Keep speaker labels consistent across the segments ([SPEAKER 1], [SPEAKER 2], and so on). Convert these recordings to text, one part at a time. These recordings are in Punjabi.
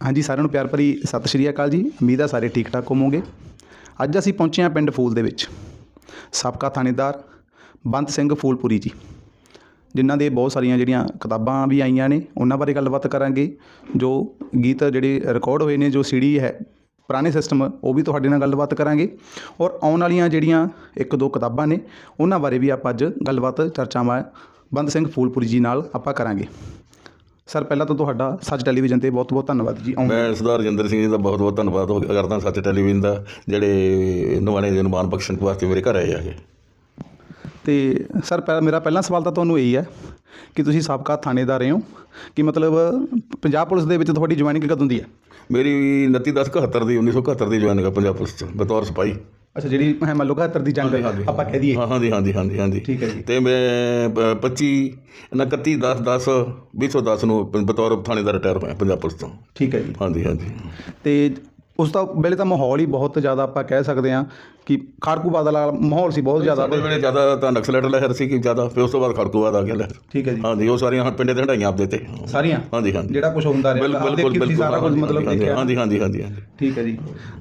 [SPEAKER 1] ਹਾਂਜੀ, ਸਾਰਿਆਂ ਨੂੰ ਪਿਆਰ ਭਰੀ ਸਤਿ ਸ਼੍ਰੀ ਅਕਾਲ ਜੀ। ਉਮੀਦ ਆ ਸਾਰੇ ਠੀਕ ਠਾਕ ਹੋਵੋਗੇ। ਅੱਜ ਅਸੀਂ ਪਹੁੰਚੇ ਹਾਂ ਪਿੰਡ ਫੂਲ ਦੇ ਵਿੱਚ। ਸਾਬਕਾ ਥਾਣੇਦਾਰ ਬੰਤ ਸਿੰਘ ਫੂਲਪੁਰੀ ਜੀ, ਜਿਨ੍ਹਾਂ ਦੇ ਬਹੁਤ ਸਾਰੀਆਂ ਜਿਹੜੀਆਂ ਕਿਤਾਬਾਂ ਵੀ ਆਈਆਂ ਨੇ, ਉਹਨਾਂ ਬਾਰੇ ਗੱਲਬਾਤ ਕਰਾਂਗੇ। ਜੋ ਗੀਤ ਜਿਹੜੇ ਰਿਕਾਰਡ ਹੋਏ ਨੇ, ਜੋ ਸੀਡੀ ਹੈ, ਪੁਰਾਣੇ ਸਿਸਟਮ ਉਹ ਵੀ ਤੁਹਾਡੇ ਨਾਲ ਗੱਲਬਾਤ ਕਰਾਂਗੇ। ਔਰ ਆਉਣ ਵਾਲੀਆਂ ਜਿਹੜੀਆਂ ਇੱਕ ਦੋ ਕਿਤਾਬਾਂ ਨੇ, ਉਹਨਾਂ ਬਾਰੇ ਵੀ ਆਪਾਂ ਅੱਜ ਗੱਲਬਾਤ, ਚਰਚਾਵਾਂ ਬੰਤ ਸਿੰਘ ਫੂਲਪੁਰੀ ਜੀ ਨਾਲ ਆਪਾਂ ਕਰਾਂਗੇ। ਸਰ ਪਹਿਲਾਂ ਤਾਂ ਤੁਹਾਡਾ ਸੱਚ ਟੈਲੀਵਿਜ਼ਨ ਤੇ ਬਹੁਤ ਬਹੁਤ ਧੰਨਵਾਦ ਜੀ
[SPEAKER 2] ਮੈਂ ਸਰਦਾਰ ਜਿੰਦਰ ਸਿੰਘ ਜੀ ਦਾ ਬਹੁਤ ਬਹੁਤ ਧੰਨਵਾਦ ਹੋ ਕਰਦਾ ਸੱਚ ਟੈਲੀਵਿਜ਼ਨ ਦਾ ਜਿਹੜੇ ਨਵਾਣੇ ਦੇ ਮਾਨ ਬਖਸ਼ਣ ਵਾਸਤੇ ਮੇਰੇ ਘਰ ਆਏ ਆਗੇ
[SPEAKER 1] ਤੇ ਸਰ ਮੇਰਾ ਪਹਿਲਾ ਸਵਾਲ ਤਾਂ ਤੁਹਾਨੂੰ ਇਹੀ ਹੈ ਕਿ ਤੁਸੀਂ ਸਾਬਕਾ ਥਾਣੇਦਾਰ ਰਹੇ ਹੋ ਕਿ ਮਤਲਬ ਪੰਜਾਬ ਪੁਲਿਸ ਦੇ ਵਿੱਚ ਤੁਹਾਡੀ ਜੁਆਇਨਿੰਗ ਕਦੋਂ ਦੀ ਹੈ?
[SPEAKER 2] ਮੇਰੀ 29 10 71 ਦੀ 1971 ਦੀ ਜੁਆਇਨ ਕਰ ਪੰਜਾਬ ਪੁਲਿਸ ਚ ਬਤੌਰ ਸਿਪਾਹੀ।
[SPEAKER 1] ਅੱਛਾ ਜਿਹੜੀ ਹੈ ਮੰਨ ਲਓ 71 ਦੀ ਜੰਗ ਆਪਾਂ ਕਹਿ ਦਈਏ।
[SPEAKER 2] ਹਾਂ ਹਾਂਜੀ ਹਾਂਜੀ ਹਾਂਜੀ ਹਾਂਜੀ।
[SPEAKER 1] ਠੀਕ ਹੈ ਜੀ।
[SPEAKER 2] ਤੇ ਮੈਂ ਪ- 25 ਨਾ 31 10 10 2010 ਨੂੰ ਬਤੌਰ ਥਾਣੇਦਾਰ ਰਿਟਾਇਰ ਹੋਇਆ ਪੰਜਾਬ ਪੁਲਿਸ ਤੋਂ।
[SPEAKER 1] ਠੀਕ ਹੈ ਜੀ।
[SPEAKER 2] ਹਾਂਜੀ ਹਾਂਜੀ।
[SPEAKER 1] ਤੇ ਉਸ ਤੋਂ ਵੇਲੇ ਤਾਂ ਮਾਹੌਲ ਹੀ ਬਹੁਤ ਜ਼ਿਆਦਾ ਆਪਾਂ ਕਹਿ ਸਕਦੇ ਹਾਂ ਕਿ ਖਾੜਕੂਬਾਦ ਵਾਲਾ ਮਾਹੌਲ ਸੀ ਬਹੁਤ ਜ਼ਿਆਦਾ।
[SPEAKER 2] ਸਾਡੇ ਵੇਲੇ ਜ਼ਿਆਦਾ ਤਾਂ ਨਕਸਲੈਟ ਲਹਿਰ ਸੀ ਕਿ ਜ਼ਿਆਦਾ ਫਿਰ ਉਸ ਤੋਂ ਬਾਅਦ ਖੜਕੂਵਾਦ ਆ ਗਿਆ ਲਹਿਰ।
[SPEAKER 1] ਠੀਕ ਹੈ ਜੀ।
[SPEAKER 2] ਹਾਂਜੀ ਉਹ ਸਾਰੀਆਂ ਪਿੰਡੇ ਤੇ ਹੰਡਾਈਆਂ ਆਪਦੇ ਤੇ।
[SPEAKER 1] ਸਾਰੀਆਂ?
[SPEAKER 2] ਹਾਂਜੀ ਹਾਂਜੀ।
[SPEAKER 1] ਜਿਹੜਾ ਕੁਝ ਹੁੰਦਾ ਰਿਹਾ
[SPEAKER 2] ਬਿਲਕੁਲ ਬਿਲਕੁਲ
[SPEAKER 1] ਸਾਰਾ ਕੁਝ ਮਤਲਬ ਦੇਖਿਆ।
[SPEAKER 2] ਹਾਂਜੀ ਹਾਂਜੀ ਹਾਂਜੀ
[SPEAKER 1] ਠੀਕ ਹੈ ਜੀ।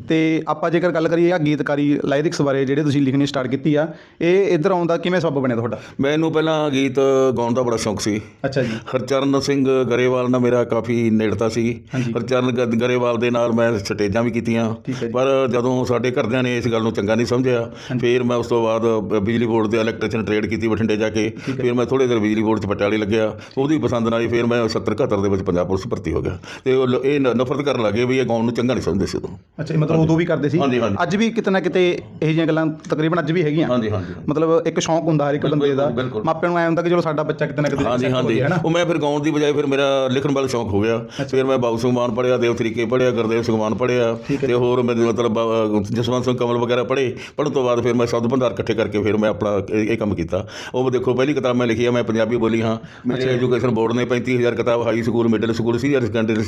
[SPEAKER 1] ਤੇ ਆਪਾਂ ਜੇਕਰ ਗੱਲ ਕਰੀਏ ਆ ਗੀਤਕਾਰੀ ਲਾਇਰਿਕਸ ਬਾਰੇ ਜਿਹੜੇ ਤੁਸੀਂ ਲਿਖਣੀ ਸਟਾਰਟ ਕੀਤੀ ਆ ਇਹ ਇੱਧਰ ਆਉਣ ਦਾ ਕਿਵੇਂ ਸਬਬ ਬਣਿਆ ਤੁਹਾਡਾ?
[SPEAKER 2] ਮੈਨੂੰ ਪਹਿਲਾਂ ਗੀਤ ਗਾਉਣ ਦਾ ਬੜਾ ਸ਼ੌਂਕ ਸੀ।
[SPEAKER 1] ਅੱਛਾ ਜੀ।
[SPEAKER 2] ਹਰਚਰਨ ਸਿੰਘ ਗਰੇਵਾਲ ਨਾਲ ਮੇਰਾ ਕਾਫੀ ਨੇੜਤਾ ਸੀ। ਹਰਚਰਨ ਗਰੇਵਾਲ ਦੇ ਨਾਲ ਮੈਂ ਸਟੇਜਾਂ ਵੀ ਕੀਤੀਆਂ। ਪਰ ਜਦੋਂ ਸਾਡੇ ਘਰਦਿਆਂ ਨੇ ਇਸ ਗੱਲ ਨੂੰ ਚੰਗਾ ਨਹੀਂ ਸਮਝਿਆ। ਫਿਰ ਮੈਂ ਉਸ ਤੋਂ ਬਾਅਦ ਬਿਜਲੀ ਬੋਰਡ ਦੇ ਇਲੈਕਟ੍ਰੀਸ਼ੀਅਨ ਟ੍ਰੇਡ ਕੀਤੀ ਬਠਿੰਡੇ ਜਾ ਕੇ। ਫਿਰ ਮੈਂ ਥੋੜੇ ਦਿਨ ਬਿਜਲੀ ਬੋਰਡ 'ਚ ਪਟਿਆਲੇ ਲੱਗਿਆ। ਉਹਦੀ ਪਸੰਦ ਨਾਲ ਹੀ ਫਿਰ ਮੈਂ 70 71 ਦੇ ਵਿੱਚ ਪੰਜਾਬ ਪੁਲਿਸ ਭਰਤੀ ਹੋ ਗਿਆ। ਤੇ ਉਹ ਲ- ਇਹ ਨ- ਨਫ਼ਰਤ ਕਰਨ ਲੱਗੇ ਵੀ ਇਹ ਗਾਉਣ ਨੂੰ ਚੰਗਾ ਨਹੀਂ ਸਮਝਦੇ ਸੀ ਉਦੋਂ।
[SPEAKER 1] ਅੱਛਾ ਇਹ ਮਤਲਬ ਉਦੋਂ ਵੀ ਕਰਦੇ ਸੀ?
[SPEAKER 2] ਹਾਂਜੀ, ਹਾਂਜੀ।
[SPEAKER 1] ਅੱਜ ਵੀ ਕਿਤੇ ਨਾ ਕਿਤੇ ਇਹੋ ਜਿਹੀਆਂ ਗੱਲਾਂ ਤਕਰੀਬਨ ਅੱਜ ਵੀ ਹੈਗੀਆਂ।
[SPEAKER 2] ਹਾਂਜੀ ਹਾਂਜੀ।
[SPEAKER 1] ਮਤਲਬ ਇੱਕ ਸ਼ੌਂਕ ਹੁੰਦਾ ਹਰ ਇੱਕ ਬੰਦੇ ਦਾ।
[SPEAKER 2] ਬਿਲਕੁਲ।
[SPEAKER 1] ਮਾਪਿਆਂ ਨੂੰ ਐ ਹੁੰਦਾ ਕਿ ਚਲੋ ਸਾਡਾ ਬੱਚਾ ਕਿਤੇ ਨਾ ਕਿਤੇ
[SPEAKER 2] ਹਾਂਜੀ ਹਾਂਜੀ।
[SPEAKER 1] ਹਨਾ
[SPEAKER 2] ਉਹ ਮੈਂ ਫਿਰ ਗਾਉਣ ਦੀ ਬਜਾਏ ਫਿਰ ਮੇਰਾ ਲਿਖਣ ਵੱਲ ਸ਼ੌਂਕ ਹੋ ਗਿਆ। ਫਿਰ ਮੈਂ ਬਾਬੂ ਸੁਖਮਾਨ ਪੜ੍ਹਿਆ ਦੇਵ ਤਰੀਕੇ ਪੜ੍ਹਿਆ ਗੁਰਦੇਵ ਸੁਖਮਾਨ ਪੜ੍ਹਿਆ। ਤੇ ਹੋਰ ਮੈਂ ਮਤਲਬ ਜਸਵੰਤ ਸਿੰਘ ਕਮਲ ਵਗੈਰਾ ਪੜ੍ਹੇ। ਪੜ੍ਹਨ ਤੋਂ ਬਾਅਦ ਫਿਰ ਮੈਂ ਸ਼ਬਦ ਭੰਡਾਰ ਇਕੱਠੇ ਕਰਕੇ ਫਿਰ ਮੈਂ ਆਪਣਾ ਇਹ ਇਹ ਕੰਮ ਕੀਤਾ। ਉਹ ਦੇਖੋ ਪਹਿਲੀ ਕਿਤਾਬ ਮੈਂ ਲਿਖੀ ਆ ਮੈਂ ਪੰਜਾਬੀ ਬੋਲੀ ਹਾਂ। ਮੇਰੇ ਐਜੂਕੇਸ਼ਨ ਬੋਰਡ ਨੇ 35000 ਕਿਤਾਬ high school middle school senior secondary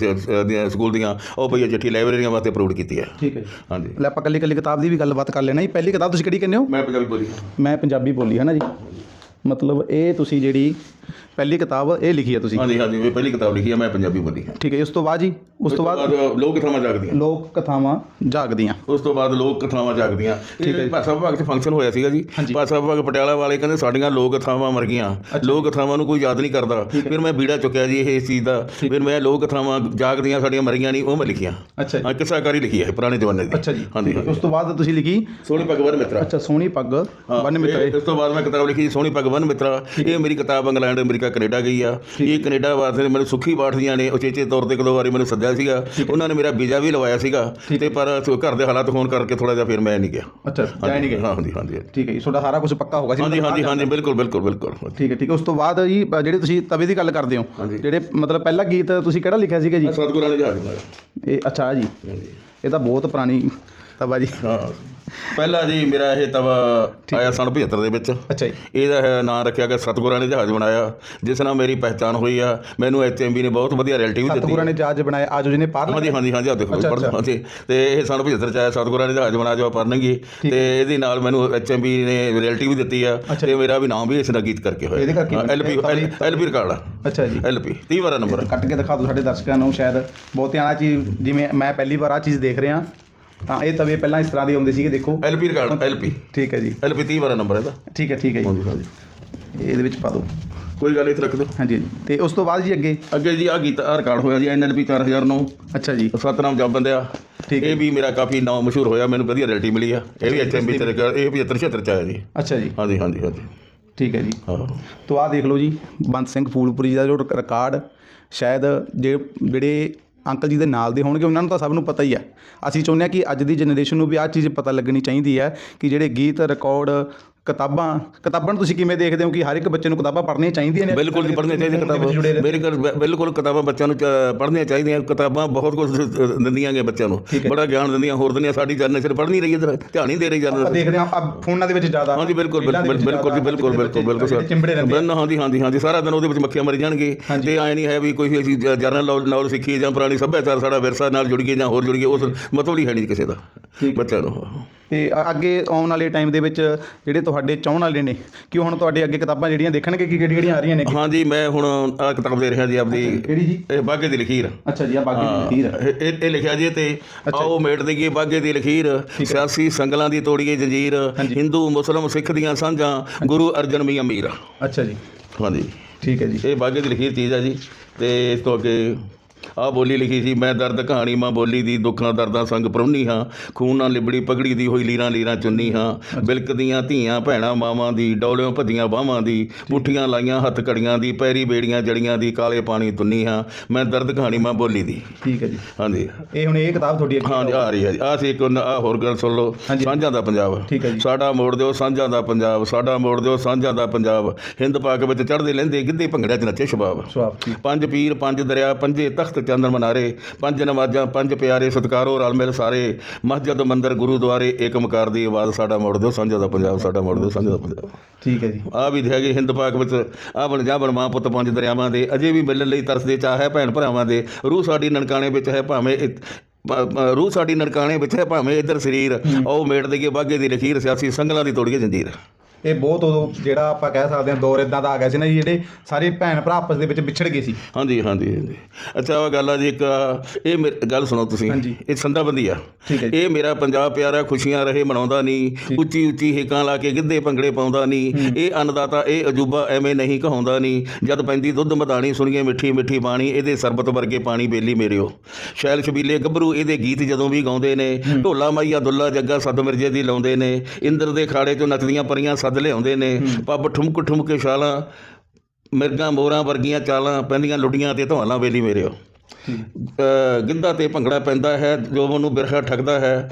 [SPEAKER 2] school ਦੀਆਂ ਉਹ ਭਈਆ ਜੱਠੀ ਲਾਇਬ੍ਰੇਰੀਆਂ ਵਾਸਤੇ ਅਪਰੂਵਡ ਕੀਤੀ ਹੈ।
[SPEAKER 1] ਠੀਕ ਹੈ
[SPEAKER 2] ਹਾਂਜੀ।
[SPEAKER 1] ਲੈ ਆਪਾਂ ਕੱਲੀ ਕੱਲੀ ਕਿਤਾਬ ਦੀ ਵੀ ਗੱਲਬਾਤ ਕਰ ਲੈਣਾ ਜੀ। ਪਹਿਲੀ ਕਿਤਾਬ ਤੁਸੀਂ ਕਿਹੜੀ ਕਹਿੰਦੇ ਹੋ?
[SPEAKER 2] ਮੈਂ ਪੰਜਾਬੀ ਬੋਲੀ।
[SPEAKER 1] ਮੈਂ ਪੰਜਾਬੀ ਬੋਲੀ ਹੈ ਨਾ ਜੀ? ਮਤਲਬ ਇਹ ਤੁਸੀਂ ਜਿਹੜੀ ਪਹਿਲੀ ਕਿਤਾਬ ਇਹ ਲਿਖੀ ਹੈ ਤੁਸੀਂ?
[SPEAKER 2] ਹਾਂਜੀ ਹਾਂਜੀ ਮੈਂ ਪਹਿਲੀ ਕਿਤਾਬ ਲਿਖੀ ਆ ਮੈਂ ਪੰਜਾਬੀ ਬੋਲੀ ਹਾਂ।
[SPEAKER 1] ਠੀਕ ਹੈ ਉਸ ਤੋਂ ਬਾਅਦ ਜੀ ਉਸ ਤੋਂ ਬਾਅਦ
[SPEAKER 2] ਲੋਕ ਕਥਾਵਾਂ ਜਾਗਦੀਆਂ।
[SPEAKER 1] ਲੋਕ ਕਥਾਵਾਂ ਜਾਗਦੀਆਂ।
[SPEAKER 2] ਉਸ ਤੋਂ ਬਾਅਦ ਲੋਕ ਕਥਾਵਾਂ ਜਾਗਦੀਆਂ। ਇਹ ਭਾਸ਼ਾ ਵਿਭਾਗ 'ਚ ਫੰਕਸ਼ਨ ਹੋਇਆ ਸੀਗਾ ਜੀ। ਭਾਸ਼ਾ ਵਿਭਾਗ ਪਟਿਆਲਾ ਵਾਲੇ ਕਹਿੰਦੇ ਸਾਡੀਆਂ ਲੋਕ ਕਥਾਵਾਂ ਮਰ ਗਈਆਂ। ਲੋਕ ਕਥਾਵਾਂ ਨੂੰ ਕੋਈ ਯਾਦ ਨਹੀਂ ਕਰਦਾ। ਫਿਰ ਮੈਂ ਬੀੜਾ ਚੁੱਕਿਆ ਜੀ ਇਹ ਇਸ ਚੀਜ਼ ਦਾ। ਫਿਰ ਮੈਂ ਲੋਕ ਕਥਾਵਾਂ ਜਾਗਦੀਆਂ ਸਾਡੀਆਂ ਮਰੀਆਂ ਨਹੀਂ ਉਹ ਮੈਂ ਲਿਖੀਆਂ।
[SPEAKER 1] ਅੱਛਾ ਜੀ।
[SPEAKER 2] ਹਾਂ ਕਿੱਸਾਕਾਰੀ ਲਿਖੀ ਹੈ ਪੁਰਾਣੇ ਜ਼ਮਾਨੇ ਦੀ।
[SPEAKER 1] ਅੱਛਾ ਜੀ।
[SPEAKER 2] ਹਾਂਜੀ
[SPEAKER 1] ਉਸ ਤੋਂ ਬਾਅਦ ਤੁਸੀਂ ਲਿਖੀ?
[SPEAKER 2] ਸੋਹਣੀ ਭਗਵਾਨ ਮਿੱਤਰਾ।
[SPEAKER 1] ਅੱਛਾ ਸੋਹਣੀ ਪੱਗ ਵਨ ਮਿੱਤਰੇ
[SPEAKER 2] ਇਹ- ਇਸ ਤੋਂ ਬਾਅਦ ਮੈਂ ਕਿਤਾਬ ਲਿਖੀ ਸੋਹਣੀ ਭਗਵਾਨ ਮਿੱਤਰਾ। ਇਹ ਮੇਰੀ ਕਿਤਾਬ ਇੰਗਲੈਂਡ ਅਮਰੀਕਾ ਕੈਨੇਡਾ ਗਈ ਆ। ਇਹ ਕੈਨੇਡਾ ਵਾਸਤੇ ਮੈਨੂੰ ਸੁਖੀ ਬਾਠ ਦੀਆਂ ਨੇ ਉਚੇਚੇ ਤੌਰ ਤੇ ਕਦੋਂ ਵਾਰੀ ਮੈਨੂੰ ਸੱਦਿਆ ਸੀਗਾ। ਉਹਨਾਂ ਨੇ ਮੇਰਾ ਵੀਜ਼ਾ ਵੀ ਲਵਾਇਆ ਸੀਗਾ ਤੇ ਪਰ ਘਰ ਦੇ ਹਾਲਾਤ ਹੋਣ ਕਰਕੇ ਥੋੜਾ ਜਿਹਾ ਫਿਰ ਮੈਂ ਨਹੀਂ ਗਿਆ।
[SPEAKER 1] ਅੱਛਾ ਜਾਇ ਨਹੀਂ ਗਏ
[SPEAKER 2] ਹਾਂਜੀ ਹਾਂਜੀ।
[SPEAKER 1] ਠੀਕ ਹੈ ਜੀ ਤੁਹਾਡਾ ਸਾਰਾ ਕੁਝ ਪੱਕਾ ਹੋਗਾ ਸੀ
[SPEAKER 2] ਹਾਂਜੀ ਹਾਂਜੀ ਹਾਂਜੀ ਬਿਲਕੁਲ ਬਿਲਕੁਲ ਬਿਲਕੁਲ।
[SPEAKER 1] ਠੀਕ ਹੈ ਠੀਕ ਹੈ। ਉਸ ਤੋਂ ਬਾਅਦ ਜੀ ਜਿਹੜੇ ਤੁਸੀਂ ਤਵੇ ਦੀ ਗੱਲ ਕਰਦੇ ਹੋ ਜਿਹੜੇ ਮਤਲਬ ਪਹਿਲਾ ਗੀਤ ਤੁਸੀਂ ਕਿਹੜਾ ਲਿਖਿਆ ਸੀਗਾ ਜੀ?
[SPEAKER 2] ਸਤਿਗੁਰਾਂ ਨੇ ਜਹਾਜ਼ ਬਣਾਇਆ
[SPEAKER 1] ਇਹ ਅੱਛਾ ਜੀ। ਇਹ ਤਾਂ ਬਹੁਤ ਪੁਰਾਣੀ ਤਵਾ ਜੀ
[SPEAKER 2] ਹਾਂ। ਪਹਿਲਾ ਜੀ ਮੇਰਾ ਇਹ ਤਵਾ ਆਇਆ ਸਨ 75 ਦੇ ਵਿੱਚ।
[SPEAKER 1] ਅੱਛਾ ਜੀ।
[SPEAKER 2] ਇਹਦਾ ਹੈ ਨਾਂ ਰੱਖਿਆ ਕਿ ਸਤਿਗੁਰਾਂ ਨੇ ਜਹਾਜ਼ ਬਣਾਇਆ। ਜਿਸ ਨਾਲ ਮੇਰੀ ਪਹਿਚਾਣ ਹੋਈ ਆ। ਮੈਨੂੰ ਐਚਐਮਬੀ ਨੇ ਬਹੁਤ ਵਧੀਆ ਰੈਲਟੀ ਵੀ ਦਿੱਤੀ।
[SPEAKER 1] ਸਤਿਗੁਰਾਂ ਨੇ ਜਹਾਜ਼ ਬਣਾਇਆ। ਆਜੋ ਜੀ ਨੇ ਪਾਰ
[SPEAKER 2] ਹਾਂਜੀ ਹਾਂਜੀ ਹਾਂਜੀ ਆ ਦੇਖੋ ਹਾਂਜੀ। ਤੇ ਇਹ ਸਨ 75 ਚ ਆਇਆ ਸਤਿਗੁਰਾਂ ਨੇ ਜਹਾਜ਼ ਬਣਾ ਜੋ ਪੜਨਗੇ ਤੇ ਇਹਦੇ ਨਾਲ ਮੈਨੂੰ ਐਚਐਮਬੀ ਨੇ ਰੈਲਟੀ ਵੀ ਦਿੱਤੀ ਆ। ਤੇ ਮੇਰਾ ਵੀ ਨਾਮ ਵੀ ਇਸ ਨਾਲ ਗੀਤ ਕਰਕੇ
[SPEAKER 1] ਇਹਦੇ ਕਰਕੇ
[SPEAKER 2] ਹੋਇਆ ਐਲਪੀ ਐਲਪੀ ਰਿਕਾਰਡ ਆ।
[SPEAKER 1] ਅੱਛਾ ਜੀ।
[SPEAKER 2] ਐਲਪੀ 30 ਵਾਰਾ ਨੰਬਰ
[SPEAKER 1] ਕੱਟ ਕੇ ਦਿਖਾ ਦਿਓ ਸਾਡੇ ਦਰਸ਼ਕਾਂ ਨੂੰ ਸ਼ਾਇਦ ਬਹੁਤਿਆਂ ਆ ਚੀਜ਼ ਜਿਵੇਂ ਮੈਂ ਪਹਿਲੀ ਵਾਰ ਆ ਚੀਜ਼ ਦੇਖ ਰਿਹਾ। ਤਾਂ ਇਹ ਤਵੇ ਪਹਿਲਾਂ ਇਸ ਤਰ੍ਹਾਂ ਦੇ ਆਉਂਦੇ ਸੀਗੇ ਦੇਖੋ।
[SPEAKER 2] LP record LP.
[SPEAKER 1] ਠੀਕ ਹੈ ਜੀ।
[SPEAKER 2] ਐਲਪੀ 30 ਵਾਰਾ ਨੰਬਰ ਇਹਦਾ।
[SPEAKER 1] ਠੀਕ ਹੈ ਠੀਕ ਹੈ ਜੀ।
[SPEAKER 2] ਹਾਂਜੀ ਹਾਂਜੀ।
[SPEAKER 1] ਇਹਦੇ ਵਿੱਚ ਪਾ ਦਿਓ।
[SPEAKER 2] ਕੋਈ ਗੱਲ ਇੱਥੇ ਰੱਖ ਦਿਓ।
[SPEAKER 1] ਹਾਂਜੀ ਹਾਂਜੀ। ਤੇ ਉਸ ਤੋਂ ਬਾਅਦ ਜੀ ਅੱਗੇ?
[SPEAKER 2] ਅੱਗੇ ਜੀ ਆ ਗੀਤ ਆ ਰਿਕਾਰਡ ਹੋਇਆ ਜੀ ਐਨਐਲਪੀ 4009
[SPEAKER 1] ਅੱਛਾ ਜੀ।
[SPEAKER 2] ਸਤਨਾਮ ਜੱਬ ਬੰਦਿਆ
[SPEAKER 1] ਠੀਕ
[SPEAKER 2] ਇਹ ਵੀ ਮੇਰਾ ਕਾਫੀ ਨਾਮ ਮਸ਼ਹੂਰ ਹੋਇਆ ਮੈਨੂੰ ਵਧੀਆ ਰੈਲਟੀ ਮਿਲੀ ਆ। ਇਹ ਵੀ ਐਚਐਮਬੀ ਤੇ ਰਿਕਾਰਡ ਇਹ 75 76 ਚ ਆਇਆ ਜੀ।
[SPEAKER 1] ਅੱਛਾ ਜੀ।
[SPEAKER 2] ਹਾਂਜੀ ਹਾਂਜੀ ਹਾਂਜੀ।
[SPEAKER 1] ਠੀਕ ਹੈ ਜੀ।
[SPEAKER 2] ਹਾਂ।
[SPEAKER 1] ਤੋ ਆਹ ਦੇਖ ਲਓ ਜੀ ਬੰਤ ਸਿੰਘ ਫੂਲਪੁਰੀ ਦਾ ਜੋ ਰਿਕ- ਰਿਕਾਰਡ ਸ਼ਾਇਦ ਜੇ ਜਿਹੜੇ ਅੰਕਲ ਜੀ ਦੇ ਨਾਲ ਦੇ ਹੋਣਗੇ, ਉਹਨਾਂ ਨੂੰ ਤਾਂ ਸਭ ਨੂੰ ਪਤਾ ਹੀ ਹੈ ਅਸੀਂ ਚਾਹੁੰਦੇ ਹਾਂ ਕਿ ਅੱਜ ਦੀ ਜਨਰੇਸ਼ਨ ਨੂੰ ਵੀ ਆਹ ਚੀਜ਼ ਪਤਾ ਲੱਗਣੀ ਚਾਹੀਦੀ ਹੈ ਕਿ ਜਿਹੜੇ ਗੀਤ ਰਿਕਾਰਡ ਕਿਤਾਬਾਂ ਕਿਤਾਬਾਂ ਨੂੰ ਤੁਸੀਂ ਕਿਵੇਂ ਦੇਖਦੇ ਹੋ ਕਿ ਹਰ ਇੱਕ ਬੱਚੇ ਨੂੰ ਕਿਤਾਬਾਂ ਪੜ੍ਹਨੀਆਂ ਚਾਹੀਦੀਆਂ ਨੇ?
[SPEAKER 2] ਬਿਲਕੁਲ ਜੀ ਪੜ੍ਹਨੀਆਂ ਚਾਹੀਦੀਆਂ ਕਿਤਾਬਾਂ ਮੇਰੇ ਘਰ ਬ- ਬਿਲਕੁਲ ਕਿਤਾਬਾਂ ਬੱਚਿਆਂ ਨੂੰ ਪੜ੍ਹਨੀਆਂ ਚਾਹੀਦੀਆਂ। ਕਿਤਾਬਾਂ ਬਹੁਤ ਕੁਝ ਦਿੰਦੀਆਂ ਨੇ ਬੱਚਿਆਂ ਨੂੰ। ਬੜਾ ਗਿਆਨ ਦਿੰਦੀਆਂ ਹੋਰ ਦਿੰਦੀਆਂ। ਸਾਡੀ ਜਨਰੇਸ਼ਨ ਪੜ੍ਹ ਨਹੀਂ ਰਹੀ ਇਧਰ ਧਿਆਨ ਨਹੀਂ ਦੇ ਰਹੀ ਜਨਰੇਸ਼ਨ
[SPEAKER 1] ਦੇਖਦੇ ਹਾਂ ਆ ਫੋਨਾਂ ਦੇ ਵਿੱਚ ਜ਼ਿਆਦਾ
[SPEAKER 2] ਹਾਂਜੀ ਬਿਲਕੁਲ ਬਿਲਕੁਲ ਬਿਲਕੁਲ ਜੀ ਬਿਲਕੁਲ ਬਿਲਕੁਲ ਬਿਲਕੁਲ ਬਿਲਕੁਲ ਹਾਂਜੀ ਹਾਂਜੀ ਹਾਂਜੀ ਸਾਰਾ ਦਿਨ ਉਹਦੇ ਵਿੱਚ ਮੱਖੀਆਂ ਮਰੀ ਜਾਣਗੇ। ਤੇ ਐ ਨਹੀਂ ਹੈ ਵੀ ਕੋਈ ਅਸੀਂ ਜਰਨਲ ਨੌਲੇਜ ਸਿੱਖੀਏ ਜਾਂ ਪੁਰਾਣੀ ਸੱਭਿਆਚਾਰ ਸਾਡਾ ਵਿਰਸਾ ਨਾਲ ਜੁੜ ਗਏ ਜਾਂ ਹੋਰ ਜੁੜ ਗਏ ਉਸ ਮਤਲਬ ਹੀ ਹੈ ਨਹੀਂ ਕਿਸੇ ਦਾ ਬੱਚਿਆਂ ਨੂੰ।
[SPEAKER 1] ਤੇ ਅੱਗੇ ਆਉਣ ਵਾਲੇ ਟਾਈਮ ਦੇ ਵਿੱਚ ਜਿਹੜੇ ਤੁਹਾਡੇ ਚਾਹਣ ਵਾਲੇ ਨੇ ਕਿ ਹੁਣ ਤੁਹਾਡੇ ਅੱਗੇ ਕਿਤਾਬਾਂ ਜਿਹੜੀਆਂ ਦੇਖਣਗੇ ਕਿ ਕਿਹੜੀਆਂ ਕਿਹੜੀਆਂ ਆ ਰਹੀਆਂ ਨੇ?
[SPEAKER 2] ਹਾਂਜੀ ਮੈਂ ਹੁਣ ਆ ਕਿਤਾਬ ਦੇ ਰਿਹਾ ਜੀ ਆਪਦੀ
[SPEAKER 1] ਕਿਹੜੀ ਜੀ?
[SPEAKER 2] ਇਹ ਬਾਗੇ ਦੀ ਲਖੀਰ।
[SPEAKER 1] ਅੱਛਾ ਜੀ ਆ ਬਾਕੀ ਦੀ ਲਕੀਰ ਆ।
[SPEAKER 2] ਇਹ ਇਹ- ਲਿਖਿਆ ਜੀ ਤੇ ਆਓ ਮੇਟ ਦੇਈਏ ਬਾਗੇ ਦੀ ਲਖੀਰ। ਸਿਆਸੀ ਸੰਗਲਾਂ ਦੀ ਤੋੜੀਏ ਜੰਜੀਰ। ਹਿੰਦੂ ਮੁਸਲਮ ਸਿੱਖ ਦੀਆਂ ਸਾਂਝਾਂ ਗੁਰੂ ਅਰਜਨ ਮੀਆਂ ਮੀਰ
[SPEAKER 1] ਅੱਛਾ ਜੀ।
[SPEAKER 2] ਹਾਂਜੀ।
[SPEAKER 1] ਠੀਕ ਹੈ ਜੀ।
[SPEAKER 2] ਇਹ ਬਾਗੇ ਦੀ ਲਖੀਰ ਚੀਜ਼ ਆ ਜੀ ਤੇ ਇਸ ਤੋਂ ਅੱਗੇ ਆ ਬੋਲੀ ਲਿਖੀ ਸੀ ਮੈਂ ਦਰਦ ਕਹਾਣੀ ਮਾਂ ਬੋਲੀ ਦੀ ਦੁੱਖਾਂ ਦਰਦਾਂ ਸੰਗ ਪਰਉਣੀ ਹਾਂ। ਖੂਨ ਨਾਲ ਲਿਬੜੀ ਪਗੜੀ ਦੀ ਹੋਈ ਲੀਰਾਂ ਲੀਰਾਂ ਚੁੰਨੀ ਹਾਂ। ਬਿਲਕਦੀਆਂ ਧੀਆਂ ਭੈਣਾਂ ਮਾਵਾਂ ਦੀ ਡੌਲਿਓਂ ਭੱਦੀਆਂ ਬਾਹਾਂ ਦੀ ਪੁੱਠੀਆਂ ਲਾਈਆਂ ਹੱਥ ਕੜੀਆਂ ਦੀ ਪੈਰੀ ਬੇੜੀਆਂ ਜੜੀਆਂ ਦੀ ਕਾਲੇ ਪਾਣੀ ਤੁੰਨੀ ਹਾਂ। ਮੈਂ ਦਰਦ ਕਹਾਣੀ ਮਾਂ ਬੋਲੀ ਦੀ।
[SPEAKER 1] ਠੀਕ ਹੈ ਜੀ।
[SPEAKER 2] ਹਾਂਜੀ।
[SPEAKER 1] ਇਹ ਹੁਣ ਇਹ ਕਿਤਾਬ ਤੁਹਾਡੀ
[SPEAKER 2] ਹਾਂ ਆ ਰਹੀ ਹੈ ਜੀ। ਆ ਸੀ ਇੱਕ ਆ ਹੋਰ ਗੱਲ ਸੁਣ ਲਓ। ਸਾਂਝਾਂ ਦਾ ਪੰਜਾਬ।
[SPEAKER 1] ਠੀਕ ਹੈ ਜੀ।
[SPEAKER 2] ਸਾਡਾ ਮੋੜ ਦਿਓ ਸਾਂਝਾਂ ਦਾ ਪੰਜਾਬ। ਸਾਡਾ ਮੋੜ ਦਿਓ ਸਾਂਝਾਂ ਦਾ ਪੰਜਾਬ। ਹਿੰਦ ਪਾਕ ਵਿੱਚ ਚੜ੍ਹਦੇ ਲੈਂਦੇ ਗਿੱਧੇ ਭੰਗੜਿਆਂ 'ਚ ਨੱਚੇ ਸ਼ਬਾਬ। ਪੰਜ ਪੀਰ ਪੰਜ ਦਰਿਆ ਪੰਜੇ ਤਖਤ ਚੰਦਰ ਮਨਾਰੇ ਪੰਜ ਨਮਾਜ਼ਾਂ ਪੰਜ ਪਿਆਰੇ ਸਤਕਾਰੋ ਰਲ ਮਿਲ ਸਾਰੇ। ਮਸਜਿਦ ਮੰਦਰ ਗੁਰੂਦੁਆਰੇ ਏਕਮਕਾਰ ਦੀ ਆਵਾਜ਼ ਸਾਡਾ ਮੋੜ ਦਿਓ ਸਾਂਝਾ ਦਾ ਪੰਜਾਬ ਸਾਡਾ ਮੋੜ ਦਿਓ ਸਾਂਝਾ ਦਾ ਪੰਜਾਬ।
[SPEAKER 1] ਠੀਕ ਹੈ ਜੀ।
[SPEAKER 2] ਆ ਵੀ ਹੈਗੇ ਹਿੰਦ ਪਾਕ ਵਿੱਚ ਆ ਬਣ ਜਾ ਬਣ ਮਾਂ ਪੁੱਤ ਪੰਜ ਦਰਿਆਵਾਂ ਦੇ ਅਜੇ ਵੀ ਮਿਲਣ ਲਈ ਤਰਸਦੇ ਚਾਹ ਹੈ ਭੈਣ ਭਰਾਵਾਂ ਦੇ। ਰੂਹ ਸਾਡੀ ਨਨਕਾਣੇ ਵਿੱਚ ਹੈ ਭਾਵੇਂ ਇ- ਪ- ਪ- ਰੂਹ ਸਾਡੀ ਨਨਕਾਣੇ ਵਿੱਚ ਹੈ ਭਾਵੇਂ ਇੱਧਰ ਸਰੀਰ ਉਹ ਮੇਟ ਦੇਈਏ ਬਾਗੇ ਦੀ ਲਖੀਰ ਸਿਆਸੀ ਸੰਗਲਾਂ ਦੀ ਤੋੜੀਏ ਜੰਜੀਰ।
[SPEAKER 1] ਇਹ ਬਹੁਤ ਉਦੋਂ ਜਿਹੜਾ ਆਪਾਂ ਕਹਿ ਸਕਦੇ ਹਾਂ ਦੌਰ ਇਦਾਂ ਦਾ ਆ ਗਿਆ ਸੀ ਨਾ ਜੀ, ਜਿਹੜੇ ਸਾਰੇ ਭੈਣ ਭਰਾ ਆਪਸ ਦੇ ਵਿੱਚ ਵਿਛੜ ਗਏ ਸੀ।
[SPEAKER 2] ਹਾਂਜੀ ਹਾਂਜੀ ਹਾਂਜੀ। ਅੱਛਾ ਉਹ ਗੱਲ ਆ ਜੀ ਇੱਕ ਇਹ ਮੇਰ- ਗੱਲ ਸੁਣੋ ਤੁਸੀਂ।
[SPEAKER 1] ਹਾਂਜੀ।
[SPEAKER 2] ਇਹ ਸੰਦਾਬੰਦੀ ਆ।
[SPEAKER 1] ਠੀਕ ਹੈ ਜੀ।
[SPEAKER 2] ਇਹ ਮੇਰਾ ਪੰਜਾਬ ਪਿਆਰਾ ਖੁਸ਼ੀਆਂ ਰਹੇ ਮਨਾਉਂਦਾ ਨਹੀਂ। ਉੱਚੀ ਉੱਚੀ ਹਿੱਕਾਂ ਲਾ ਕੇ ਗਿੱਧੇ ਭੰਗੜੇ ਪਾਉਂਦਾ ਨਹੀਂ। ਇਹ ਅੰਨਦਾਤਾ ਇਹ ਅਜੂਬਾ ਐਵੇਂ ਨਹੀਂ ਕਹਾਉਂਦਾ ਨਹੀਂ। ਜਦ ਪੈਂਦੀ ਦੁੱਧ ਮਦਾਣੀ ਸੁਣੀਏ ਮਿੱਠੀ ਮਿੱਠੀ ਬਾਣੀ ਇਹਦੇ ਸਰਬਤ ਵਰਗੇ ਪਾਣੀ ਬੇਲੀ ਮੇਰਿਓ। ਸ਼ੈਲ ਛਬੀਲੇ ਗੱਭਰੂ ਇਹਦੇ ਗੀਤ ਜਦੋਂ ਵੀ ਗਾਉਂਦੇ ਨੇ ਢੋਲਾ ਮਾਈਆ ਦੁੱਲਾ ਜੱਗਾ ਸੱਦ ਮਿਰਜੇ ਦੀ ਲਾਉਂਦੇ ਨੇ। ਇੰਦਰ ਦੇ ਖਾੜੇ ਚੋਂ ਨੱਚਦੀਆਂ ਪਰੀਆਂ ਸੱਦ ਲਿਆਉਂਦੇ ਨੇ ਪੱਬ ਠੁਮਕ ਠੁਮਕ ਛਾਲਾਂ ਮਿਰਗਾਂ ਮੋਰਾਂ ਵਰਗੀਆਂ ਚਾਲਾਂ ਪੈਂਦੀਆਂ ਲੁੱਡੀਆਂ ਤੇ ਧੌਲਾਂ ਵੇਲੀ ਮੇਰਿਓ ਗਿੱਧਾ ਤੇ ਭੰਗੜਾ ਪੈਂਦਾ ਹੈ ਜੋ ਮਨੂੰ ਬਿਰਹਾ ਠੱਗਦਾ ਹੈ।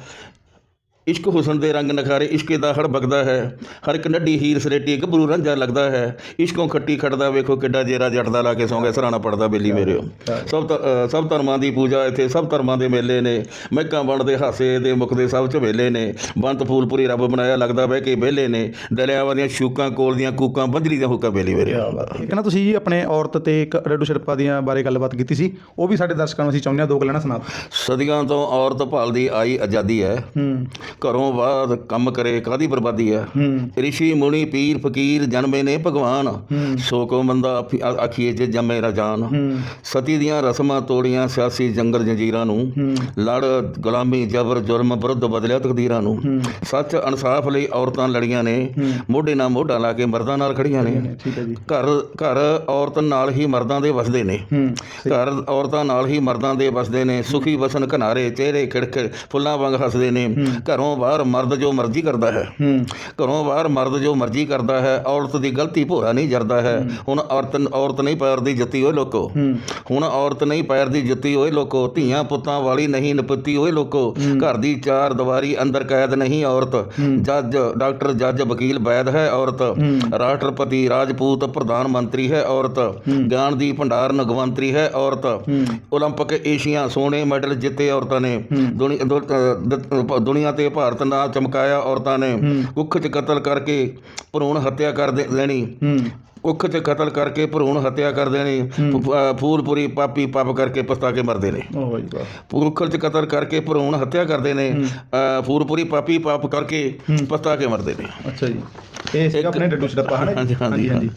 [SPEAKER 2] ਇਸ਼ਕ ਹੁਸਨ ਦੇ ਰੰਗ ਨਖਾਰੇ ਇਸ਼ਕੇ ਦਾ ਹੜ ਵਗਦਾ ਹੈ। ਹਰ ਇੱਕ ਨੱਡੀ ਹੀਰ ਸਲੇਟੀ ਗੱਭਰੂ ਰੰਜਾ ਲੱਗਦਾ ਹੈ। ਇਸ਼ਕੋਂ ਖੱਟੀ ਖੜਦਾ ਵੇਖੋ ਕਿੱਡਾ ਜੇਰਾ ਜੱਟਦਾ ਲਾ ਕੇ ਸੌਂਗੇ ਸਰਾਣਾ ਪੜਦਾ ਬੇਲੀ ਮੇਰਿਓ। ਸਭ ਸਭ ਧਰਮਾਂ ਦੀ ਪੂਜਾ ਇੱਥੇ ਸਭ ਧਰਮਾਂ ਦੇ ਮੇਲੇ ਨੇ। ਮਹਿਕਾਂ ਬਣਦੇ ਹਾਸੇ ਦੇ ਮੁਕਦੇ ਸਭ ਝਵੇਲੇ ਨੇ। ਬੰਤ ਫੂਲਪੁਰੀ ਰੱਬ ਬਣਾਇਆ ਲੱਗਦਾ ਬਹਿ ਕੇ ਵਿਹਲੇ ਨੇ। ਦਰਿਆਵਾਂ ਦੀਆਂ ਸ਼ੂਕਾਂ ਕੋਲ ਦੀਆਂ ਕੂਕਾਂ ਬੰਜਰੀ ਦੀਆਂ ਹੁੱਕਾਂ ਬੇਲੀ ਮੇਰਿਓ।
[SPEAKER 1] ਇੱਕ ਨਾ ਤੁਸੀਂ ਜੀ ਆਪਣੇ ਔਰਤ ਤੇ ਇੱਕ ਰੱਡੂ ਸ਼ਿਲਪਾ ਦੀਆਂ ਬਾਰੇ ਗੱਲਬਾਤ ਕੀਤੀ ਸੀ ਉਹ ਵੀ ਸਾਡੇ ਦਰਸ਼ਕਾਂ ਨੂੰ ਅਸੀਂ ਚਾਹੁੰਦੇ ਹਾਂ ਦੋ ਗੱਲਾਂ ਸੁਣਾ।
[SPEAKER 2] ਸਦੀਆਂ ਤੋਂ ਔਰਤ ਭਾਲਦੀ ਆਈ ਆਜ਼ਾਦੀ ਹੈ।
[SPEAKER 1] ਹੂੰ।
[SPEAKER 2] ਘਰੋਂ ਬਾਹਰ ਕੰਮ ਕਰੇ ਕਾਦੀ ਬਰਬਾਦੀ ਹੂੰ। ਰਿਸ਼ੀ ਮੁਨੀ ਪੀਰ ਫਕੀਰ ਜਨਮੇ ਨੇ ਭਗਵਾਨ। ਸੋ ਕੋ ਮੰਦਾ ਆ- ਆਖੀਏ ਜੇ ਜੰਮੇ ਰਜਾਨ ਸਤੀ ਦੀਆਂ ਰਸਮਾਂ ਤੋੜੀਆਂ ਸਿਆਸੀ ਜੰਗਲ ਜੰਜੀਰਾਂ ਨੂੰ। ਲੜ ਗੁਲਾਮੀ ਜਬਰ ਜ਼ੁਲਮ ਵਿਰੁੱਧ ਬਦਲਿਆ ਤਕਦੀਰਾਂ ਨੂੰ। ਸੱਚ ਇਨਸਾਫ ਲਈ ਔਰਤਾਂ ਲੜੀਆਂ ਨੇ। ਮੋਢੇ ਨਾਲ ਮੋਢਾ ਲਾ ਕੇ ਮਰਦਾਂ ਨਾਲ ਖੜੀਆਂ ਨੇ। ਘਰ ਘਰ ਔਰਤ ਨਾਲ ਹੀ ਮਰਦਾਂ ਦੇ ਵਸਦੇ ਨੇ। ਘਰ ਔਰਤਾਂ ਨਾਲ ਹੀ ਮਰਦਾਂ ਦੇ ਵਸਦੇ ਨੇ। ਸੁਖੀ ਵਸਨ ਘਨਾਰੇ ਚਿਹਰੇ ਖਿੜਖਿੜ ਫੁੱਲਾਂ ਵਾਂਗ ਹੱਸਦੇ ਨੇ। ਘਰੋਂ ਬਾਹਰ ਮਰਦ ਜੋ ਮਰਜ਼ੀ ਕਰਦਾ ਹੈ
[SPEAKER 1] ਹੂੰ
[SPEAKER 2] ਘਰੋਂ ਬਾਹਰ ਮਰਦ ਜੋ ਮਰਜ਼ੀ ਕਰਦਾ ਹੈ ਔਰਤ ਦੀ ਗਲਤੀ ਭੋਰਾ ਨਹੀਂ ਜਰਦਾ ਹੈ ਹੁਣ ਔਰਤ ਔਰਤ ਨਹੀਂ ਪੈਰ ਦੀ ਜੁੱਤੀ ਓਏ ਲੋਕੋ
[SPEAKER 1] ਹੂੰ
[SPEAKER 2] ਹੁਣ ਔਰਤ ਨਹੀਂ ਪੈਰ ਦੀ ਜੁੱਤੀ ਓਏ ਲੋਕੋ ਧੀਆਂ ਪੁੱਤਾਂ ਵਾਲੀ ਨਹੀਂ ਨਪੁੱਤੀ ਓਏ ਲੋਕੋ ਘਰ ਦੀ ਚਾਰ ਦੀਵਾਰੀ ਅੰਦਰ ਕੈਦ ਨਹੀਂ ਔਰਤ ਜੱਜ ਡਾਕਟਰ ਜੱਜ ਵਕੀਲ ਵੈਦ ਹੈ ਔਰਤ ਰਾਸ਼ਟਰਪਤੀ ਰਾਜਪੂਤ ਪ੍ਰਧਾਨ ਮੰਤਰੀ ਹੈ ਔਰਤ ਗਿਆਨ ਦੀ ਭੰਡਾਰ ਨਗਵੰਤਰੀ ਹੈ ਔਰਤ 올림픽 ਏਸ਼ੀਆ ਸੋਨੇ ਮੈਡਲ ਜਿੱਤੇ ਔਰਤਾਂ ਨੇ ਦੁਨੀ- ਦੁ- ਅ, ਦ- ਦੁਨੀਆ ਤੇ ਭਾਰਤ ਨਾਲ ਚਮਕਾਇਆ ਔਰਤਾਂ ਨੇ। ਕੁੱਖ 'ਚ ਕਤਲ ਕਰਕੇ ਭਰੂਣ ਹੱਤਿਆ ਕਰ ਦੇਣੀ। ਕੁੱਖ 'ਚ ਕਤਲ ਕਰਕੇ ਭਰੂਣ ਹੱਤਿਆ ਕਰ ਦੇਣੀ। ਫੂਲਪੁਰੀ ਪਾਪੀ ਪਾਪ ਕਰਕੇ ਪਛਤਾ ਕੇ ਮਰਦੇ ਨੇ। ਪੁਰਖ 'ਚ ਕਤਲ ਕਰਕੇ ਭਰੂਣ ਹੱਤਿਆ ਕਰਦੇ ਨੇ। ਫੂਲਪੁਰੀ ਪਾਪੀ ਪਾਪ ਕਰਕੇ ਪਛਤਾ ਕੇ ਮਰਦੇ ਨੇ।
[SPEAKER 1] ਅੱਛਾ ਜੀ। ਇਹ ਸੀਗਾ ਆਪਣੇ ਡੱਡੂ
[SPEAKER 2] ਹਾਂਜੀ ਹਾਂਜੀ
[SPEAKER 1] ਹਾਂਜੀ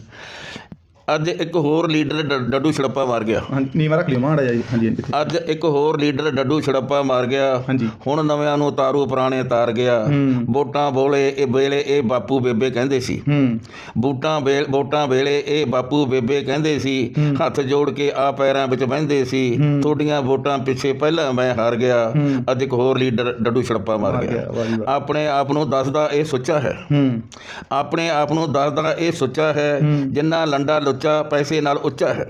[SPEAKER 2] ਅੱਜ ਇੱਕ ਹੋਰ ਲੀਡਰ ਡ- ਡੱਡੂ ਛੜੱਪਾ ਮਾਰ ਗਿਆ।
[SPEAKER 1] ਹਾਂਜੀ ਨੀਵਾ ਰੱਖ ਲਿਓ ਮਾੜਾ ਜਿਹਾ ਜੀ। ਹਾਂਜੀ ਹਾਂਜੀ।
[SPEAKER 2] ਅੱਜ ਇੱਕ ਹੋਰ ਲੀਡਰ ਡੱਡੂ ਛੜੱਪਾ ਮਾਰ ਗਿਆ।
[SPEAKER 1] ਹਾਂਜੀ।
[SPEAKER 2] ਹੁਣ ਨਵਿਆਂ ਨੂੰ ਤਾਰੂ ਪੁਰਾਣੇ ਤਾਰ ਗਿਆ।
[SPEAKER 1] ਹੂੰ।
[SPEAKER 2] ਵੋਟਾਂ ਬੋਲੇ ਇਹ ਵੇਲੇ ਇਹ ਬਾਪੂ ਬੇਬੇ ਕਹਿੰਦੇ ਸੀ।
[SPEAKER 1] ਹੂੰ।
[SPEAKER 2] ਬੂਟਾਂ ਵੇਲ ਵੋਟਾਂ ਵੇਲੇ ਇਹ ਬਾਪੂ ਬੇਬੇ ਕਹਿੰਦੇ ਸੀ। ਹੱਥ ਜੋੜ ਕੇ ਆ ਪੈਰਾਂ ਵਿੱਚ ਬਹਿੰਦੇ ਸੀ। ਤੁਹਾਡੀਆਂ ਵੋਟਾਂ ਪਿੱਛੇ ਪਹਿਲਾਂ ਮੈਂ ਹਾਰ ਗਿਆ। ਅੱਜ ਇੱਕ ਹੋਰ ਲੀਡਰ ਡੱਡੂ ਛੜੱਪਾ ਮਾਰ ਗਿਆ।
[SPEAKER 1] ਗਿਆ ਵਾਹ ਜੀ ਵਾਹ।
[SPEAKER 2] ਆਪਣੇ ਆਪ ਨੂੰ ਦੱਸਦਾ ਇਹ ਸੁੱਚਾ ਹੈ।
[SPEAKER 1] ਹੂੰ।
[SPEAKER 2] ਆਪਣੇ ਆਪ ਨੂੰ ਦੱਸਦਾ ਇਹ ਸੁੱਚਾ ਹੈ। ਜਿੰਨਾ ਲੰਡਾ ਲੁੱਚਾ ਪੈਸੇ ਨਾਲ ਉੱਚਾ ਹੈ।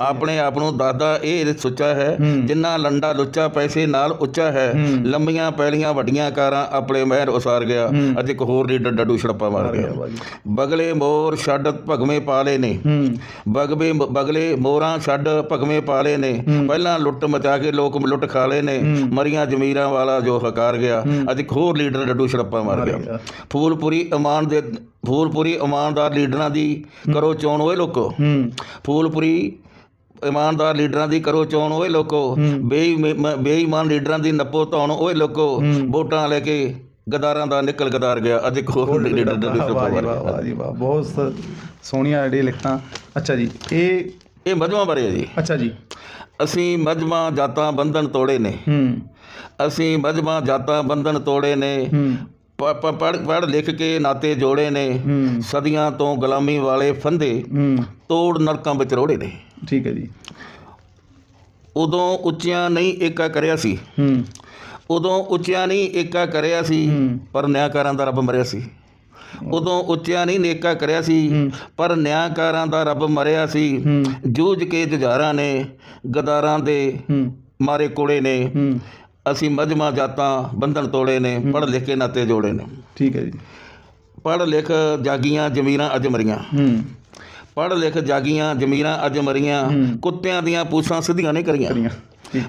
[SPEAKER 2] ਆਪਣੇ ਆਪ ਨੂੰ ਦੱਸਦਾ ਇਹ ਸੁੱਚਾ ਹੈ ਜਿੰਨਾ ਲੰਡਾ ਲੁੱਚਾ ਪੈਸੇ ਨਾਲ ਉੱਚਾ ਹੈ ਲੰਬੀਆਂ ਪੈਲੀਆਂ ਵੱਡੀਆਂ ਕਾਰਾਂ ਆਪਣੇ ਮਹਿਰ ਉਸਾਰ ਗਿਆ ਅੱਜ ਇੱਕ ਹੋਰ ਲੀਡਰ ਡੱਡੂ ਛੜੱਪਾ ਮਾਰ ਗਿਆ। ਬਗਲੇ ਮੋਰ ਛੱਡ ਭਗਵੇਂ ਪਾਲੇ ਨੇ। ਬਗਵੇ ਬਗਲੇ ਮੋਰਾਂ ਛੱਡ ਭਗਵੇਂ ਪਾਲੇ ਨੇ। ਪਹਿਲਾਂ ਲੁੱਟ ਮਚਾ ਕੇ ਲੋਕ ਲੁੱਟ ਖਾ ਲਏ ਨੇ। ਮਰੀਆਂ ਜ਼ਮੀਰਾਂ ਵਾਲਾ ਜੋ ਹਕਾਰ ਗਿਆ ਅੱਜ ਇੱਕ ਹੋਰ ਲੀਡਰ ਡੱਡੂ ਛੜੱਪਾ ਮਾਰ ਗਿਆ। ਫੂਲਪੁਰੀ ਇਮਾਨ ਦੇ ਫੂਲਪੁਰੀ ਇਮਾਨਦਾਰ ਲੀਡਰਾਂ ਦੀ ਕਰੋ ਚੋਣ ਓਏ ਲੋਕੋ।
[SPEAKER 1] ਹੂੰ।
[SPEAKER 2] ਫੂਲਪੁਰੀ ਇਮਾਨਦਾਰ ਲੀਡਰਾਂ ਦੀ ਕਰੋ ਚੋਣ ਓਏ ਲੋਕੋ। ਬੇਈਮ- ਬੇਈਮਾਨ ਲੀਡਰਾਂ ਦੀ ਨੱਪੋ ਧੌਣ ਓਏ ਲੋਕੋ। ਵੋਟਾਂ ਲੈ ਕੇ ਗਦਾਰਾਂ ਦਾ ਨਿਕਲ ਗਦਾਰ ਗਿਆ। ਅੱਜ ਹੋਰ ਲੀਡਰ ਦਾ
[SPEAKER 1] ਵਾਹ ਵਾਹ ਜੀ ਵਾਹ। ਬਹੁਤ ਸੋਹਣੀਆਂ ਜਿਹੜੀਆਂ ਲਿਖਤਾਂ। ਅੱਛਾ ਜੀ ਇਹ
[SPEAKER 2] ਇਹ ਮਜਮਾ ਬਾਰੇ ਹੈ ਜੀ।
[SPEAKER 1] ਅੱਛਾ ਜੀ।
[SPEAKER 2] ਅਸੀਂ ਮਜਮਾ ਜਾਤਾਂ ਬੰਧਨ ਤੋੜੇ ਨੇ।
[SPEAKER 1] ਹੂੰ।
[SPEAKER 2] ਅਸੀਂ ਮਜਮਾ ਜਾਤਾਂ ਬੰਧਨ ਤੋੜੇ ਨੇ।
[SPEAKER 1] ਹੂੰ।
[SPEAKER 2] ਪੜ ਪੜ ਲਿਖ ਕੇ ਨਾਤੇ ਜੋੜੇ ਨੇ ਸਦੀਆਂ ਤੋਂ ਗੁਲਾਮੀ ਵਾਲੇ ਫੰਦੇ ਤੋੜ ਨਰਕਾਂ ਵਿੱਚ ਰੋੜੇ ਨੇ।
[SPEAKER 1] ਠੀਕ ਹੈ ਜੀ।
[SPEAKER 2] ਉਦੋਂ ਉੱਚਿਆਂ ਨਹੀਂ ਏਕਾ ਕਰਿਆ ਸੀ।
[SPEAKER 1] ਹੂੰ।
[SPEAKER 2] ਉਦੋਂ ਉੱਚਿਆਂ ਨਹੀਂ ਏਕਾ ਕਰਿਆ ਸੀ। ਪਰ ਨਿਆਂਕਾਰਾਂ ਦਾ ਰੱਬ ਮਰਿਆ ਸੀ। ਉਦੋਂ ਉੱਚਿਆਂ ਨਹੀਂ ਨੇਕਾ ਕਰਿਆ ਸੀ ਪਰ ਨਿਆਂਕਾਰਾਂ ਦਾ ਰੱਬ ਮਰਿਆ ਸੀ। ਜੂਝ ਕੇ ਜੁਝਾਰਾਂ ਨੇ ਗਦਾਰਾਂ ਦੇ ਮਾਰੇ ਕੋੜੇ ਨੇ। ਅਸੀਂ ਮਜਮਾ ਜਾਤਾਂ ਬੰਧਨ ਤੋੜੇ ਨੇ ਪੜ੍ਹ ਲਿਖ ਕੇ ਨਾਤੇ ਜੋੜੇ ਨੇ।
[SPEAKER 1] ਠੀਕ ਹੈ ਜੀ।
[SPEAKER 2] ਪੜ੍ਹ ਲਿਖ ਜਾਗੀਆਂ ਜ਼ਮੀਰਾਂ ਅੱਜ ਮਰੀਆਂ।
[SPEAKER 1] ਹੂੰ।
[SPEAKER 2] ਪੜ੍ਹ ਲਿਖ ਜਾਗੀਆਂ ਜ਼ਮੀਰਾਂ ਅੱਜ ਮਰੀਆਂ। ਕੁੱਤਿਆਂ ਦੀਆਂ ਪੂਛਾਂ ਸਿੱਧੀਆਂ ਨਹੀਂ ਕਰੀਆਂ।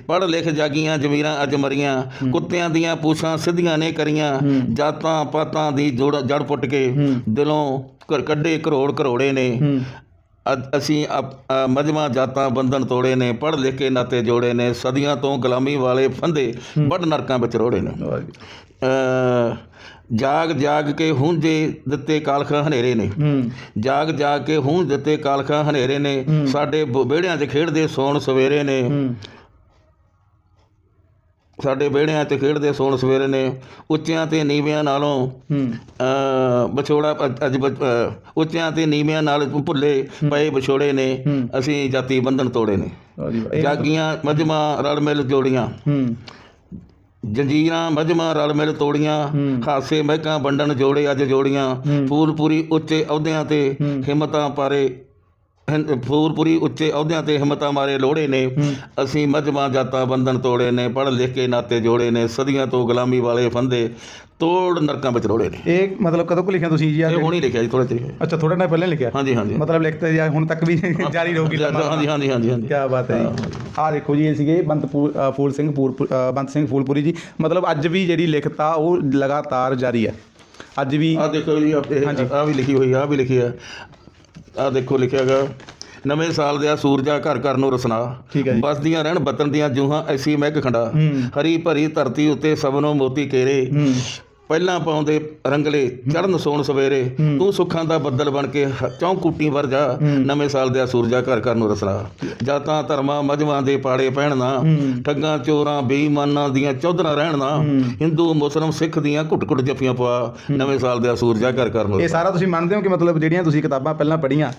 [SPEAKER 2] ਪੜ੍ਹ ਲਿਖ ਜਾਗੀਆਂ ਜ਼ਮੀਰਾਂ ਅੱਜ ਮਰੀਆਂ। ਕੁੱਤਿਆਂ ਦੀਆਂ ਪੂਛਾਂ ਸਿੱਧੀਆਂ ਨੇ ਕਰੀਆਂ। ਜਾਤਾਂ ਪਾਤਾਂ ਦੀ ਜੋੜ ਜੜ ਪੁੱਟ ਕੇ ਦਿਲੋਂ ਘਰ ਕੱਢੇ ਕਰੋੜ ਕਰੋੜੇ ਨੇ। ਅਸੀਂ ਮਜਮਾ ਜਾਤਾਂ ਬੰਧਨ ਤੋੜੇ ਨੇ ਪੜ੍ਹ ਲਿਖ ਕੇ ਨਾਤੇ ਜੋੜੇ ਨੇ ਸਦੀਆਂ ਤੋਂ ਗੁਲਾਮੀ ਵਾਲੇ ਫੰਦੇ ਵੱਡ ਨਰਕਾਂ ਵਿੱਚ ਰੋੜੇ ਨੇ। ਜਾਗ ਜਾਗ ਕੇ ਹੁੰਜੇ ਦਿੱਤੇ ਕਾਲਖਾਂ ਹਨੇਰੇ ਨੇ। ਜਾਗ ਜਾਗ ਕੇ ਹੂੰ ਦਿੱਤੇ ਕਾਲਖਾਂ ਹਨੇਰੇ ਨੇ। ਸਾਡੇ ਵਿਹੜਿਆਂ 'ਚ ਖੇਡਦੇ ਸੌਣ ਸਵੇਰੇ ਨੇ। ਸਾਡੇ ਵਿਹੜਿਆਂ 'ਚ ਖੇਡਦੇ ਸੌਣ ਸਵੇਰੇ ਨੇ ਉੱਚਿਆਂ ਤੇ ਨੀਵਿਆਂ ਨਾਲੋਂ ਅ, ਵਿਛੋੜਾ ਅ- ਅੱਜ ਬ- ਅ, ਉੱਚਿਆਂ ਤੇ ਨੀਵਿਆਂ ਨਾਲ ਭੁੱਲੇ ਪਏ ਵਿਛੋੜੇ ਨੇ ਅਸੀਂ ਜਾਤੀ ਬੰਧਨ ਤੋੜੇ ਨੇ।
[SPEAKER 1] ਵਾਹ ਜੀ ਵਾਹ ਇਹ-
[SPEAKER 2] ਜਾਗੀਆਂ ਮਜਮਾ ਰਲ ਮਿਲ ਜੋੜੀਆਂ।
[SPEAKER 1] ਹੂੰ।
[SPEAKER 2] ਜੰਜੀਰਾਂ ਮਜਮਾ ਰਲ ਮਿਲ ਤੋੜੀਆਂ। ਹਾਸੇ ਮਹਿਕਾਂ ਵੰਡਣ ਜੋੜੇ ਅੱਜ ਜੋੜੀਆਂ। ਫੂਲਪੁਰੀ ਉੱਚੇ ਅਹੁਦਿਆਂ ਤੇ ਹਿੰਮਤਾਂ ਪਾਰੇ ਹਿੰ- ਫੂਲਪੁਰੀ ਉੱਚੇ ਅਹੁਦਿਆਂ ਤੇ ਹਿੰਮਤਾਂ ਮਾਰੇ ਲੋੜੇ ਨੇ। ਅਸੀਂ ਮਜਮਾ ਜਾਤਾਂ ਬੰਧਨ ਤੋੜੇ ਨੇ ਪੜ੍ਹ ਲਿਖ ਕੇ ਨਾਤੇ ਜੋੜੇ ਨੇ ਸਦੀਆਂ ਤੋਂ ਗੁਲਾਮੀ ਵਾਲੇ ਫੰਦੇ ਤੋੜ ਨਰਕਾਂ ਵਿੱਚ ਰੋੜੇ ਨੇ।
[SPEAKER 1] ਇਹ ਮਤਲਬ ਕਦੋਂ ਕੁ ਲਿਖਿਆ ਤੁਸੀਂ ਜੀ
[SPEAKER 2] ਇਹ ਹੁਣ ਹੀ ਲਿਖਿਆ ਜੀ ਥੋੜੇ ਚਿਰ
[SPEAKER 1] ਅੱਛਾ ਥੋੜਾ ਟਾਈਮ ਪਹਿਲਾਂ ਲਿਖਿਆ?
[SPEAKER 2] ਹਾਂਜੀ ਹਾਂਜੀ।
[SPEAKER 1] ਮਤਲਬ ਲਿਖਤੇ ਜਾਂ ਹੁਣ ਤੱਕ ਵੀ ਜਾਰੀ ਰਹੂਗੀ
[SPEAKER 2] ਹਾਂਜੀ ਹਾਂਜੀ ਹਾਂਜੀ ਹਾਂਜੀ।
[SPEAKER 1] ਕੀ ਬਾਤ ਹੈ ਜੀ। ਆਹ ਦੇਖੋ ਜੀ ਇਹ ਸੀਗੇ ਬੰਤ ਫੂਲ ਸਿੰਘ ਪੂਰ ਬੰਤ ਸਿੰਘ ਫੂਲਪੁਰੀ ਜੀ। ਮਤਲਬ ਅੱਜ ਵੀ ਜਿਹੜੀ ਲਿਖਤਾ ਉਹ ਲਗਾਤਾਰ ਜਾਰੀ ਹੈ। ਅੱਜ ਵੀ
[SPEAKER 2] ਆ ਦੇਖੋ ਜੀ ਆ ਵੀ ਲਿਖੀ ਹੋਈ ਆ ਵੀ ਲਿਖੀ ਆ। ਆ ਦੇਖੋ ਲਿਖਿਆਗਾ ਨਵੇਂ ਸਾਲ ਦੇ ਆ ਸੂਰਜਾ ਘਰ ਘਰ ਨੂੰ ਰਸਨਾ।
[SPEAKER 1] ਠੀਕ ਹੈ ਜੀ।
[SPEAKER 2] ਬਸਦੀਆਂ ਰਹਿਣ ਬਤਨ ਦੀਆਂ ਜੂਹਾਂ ਐਸੀ ਮਹਿਕ ਖੰਡਾ। ਹਰੀ ਭਰੀ ਧਰਤੀ ਉੱਤੇ ਸਭਨੋਂ ਮੋਤੀ ਕੇਰੇ ਪਹਿਲਾਂ ਪਾਉਂਦੇ ਰੰਗਲੇ ਚੜਨ ਸੋਣ ਸਵੇਰੇ ਤੂੰ ਸੁੱਖਾਂ ਦਾ ਬੱਦਲ ਬਣ ਕੇ ਚੌਂ ਕੁੱਟੀ ਵਰ ਜਾ ਨਵੇਂ ਸਾਲ ਦੇ ਸੂਰਜਾ ਘਰ ਘਰ ਨੂੰ ਰਸਨਾ ਜਾਤਾਂ ਧਰਮਾਂ ਮਜਮਾਂ ਦੇ ਪਾੜੇ ਪਹਿਣਨਾ ਠੱਗਾਂ ਚੋਰਾਂ ਬੇਈਮਾਨਾਂ ਦੀਆਂ ਚੌਧਰਾਂ ਰਹਿਣਾ ਹਿੰਦੂ ਮੁਸਲਮ ਸਿੱਖ ਦੀਆਂ ਘੁੱਟ ਘੁੱਟ ਜੱਫੀਆਂ ਪਵਾ ਨਵੇਂ ਸਾਲ ਦੇ ਸੂਰਜਾ ਘਰ ਘਰ ਨੂੰ
[SPEAKER 1] ਇਹ ਸਾਰਾ ਤੁਸੀਂ ਮੰਨਦੇ ਹੋ ਕਿ ਮਤਲਬ ਜਿਹੜੀਆਂ ਤੁਸੀਂ ਕਿਤਾਬਾਂ ਪਹਿਲਾਂ ਪੜ੍ਹੀਆਂ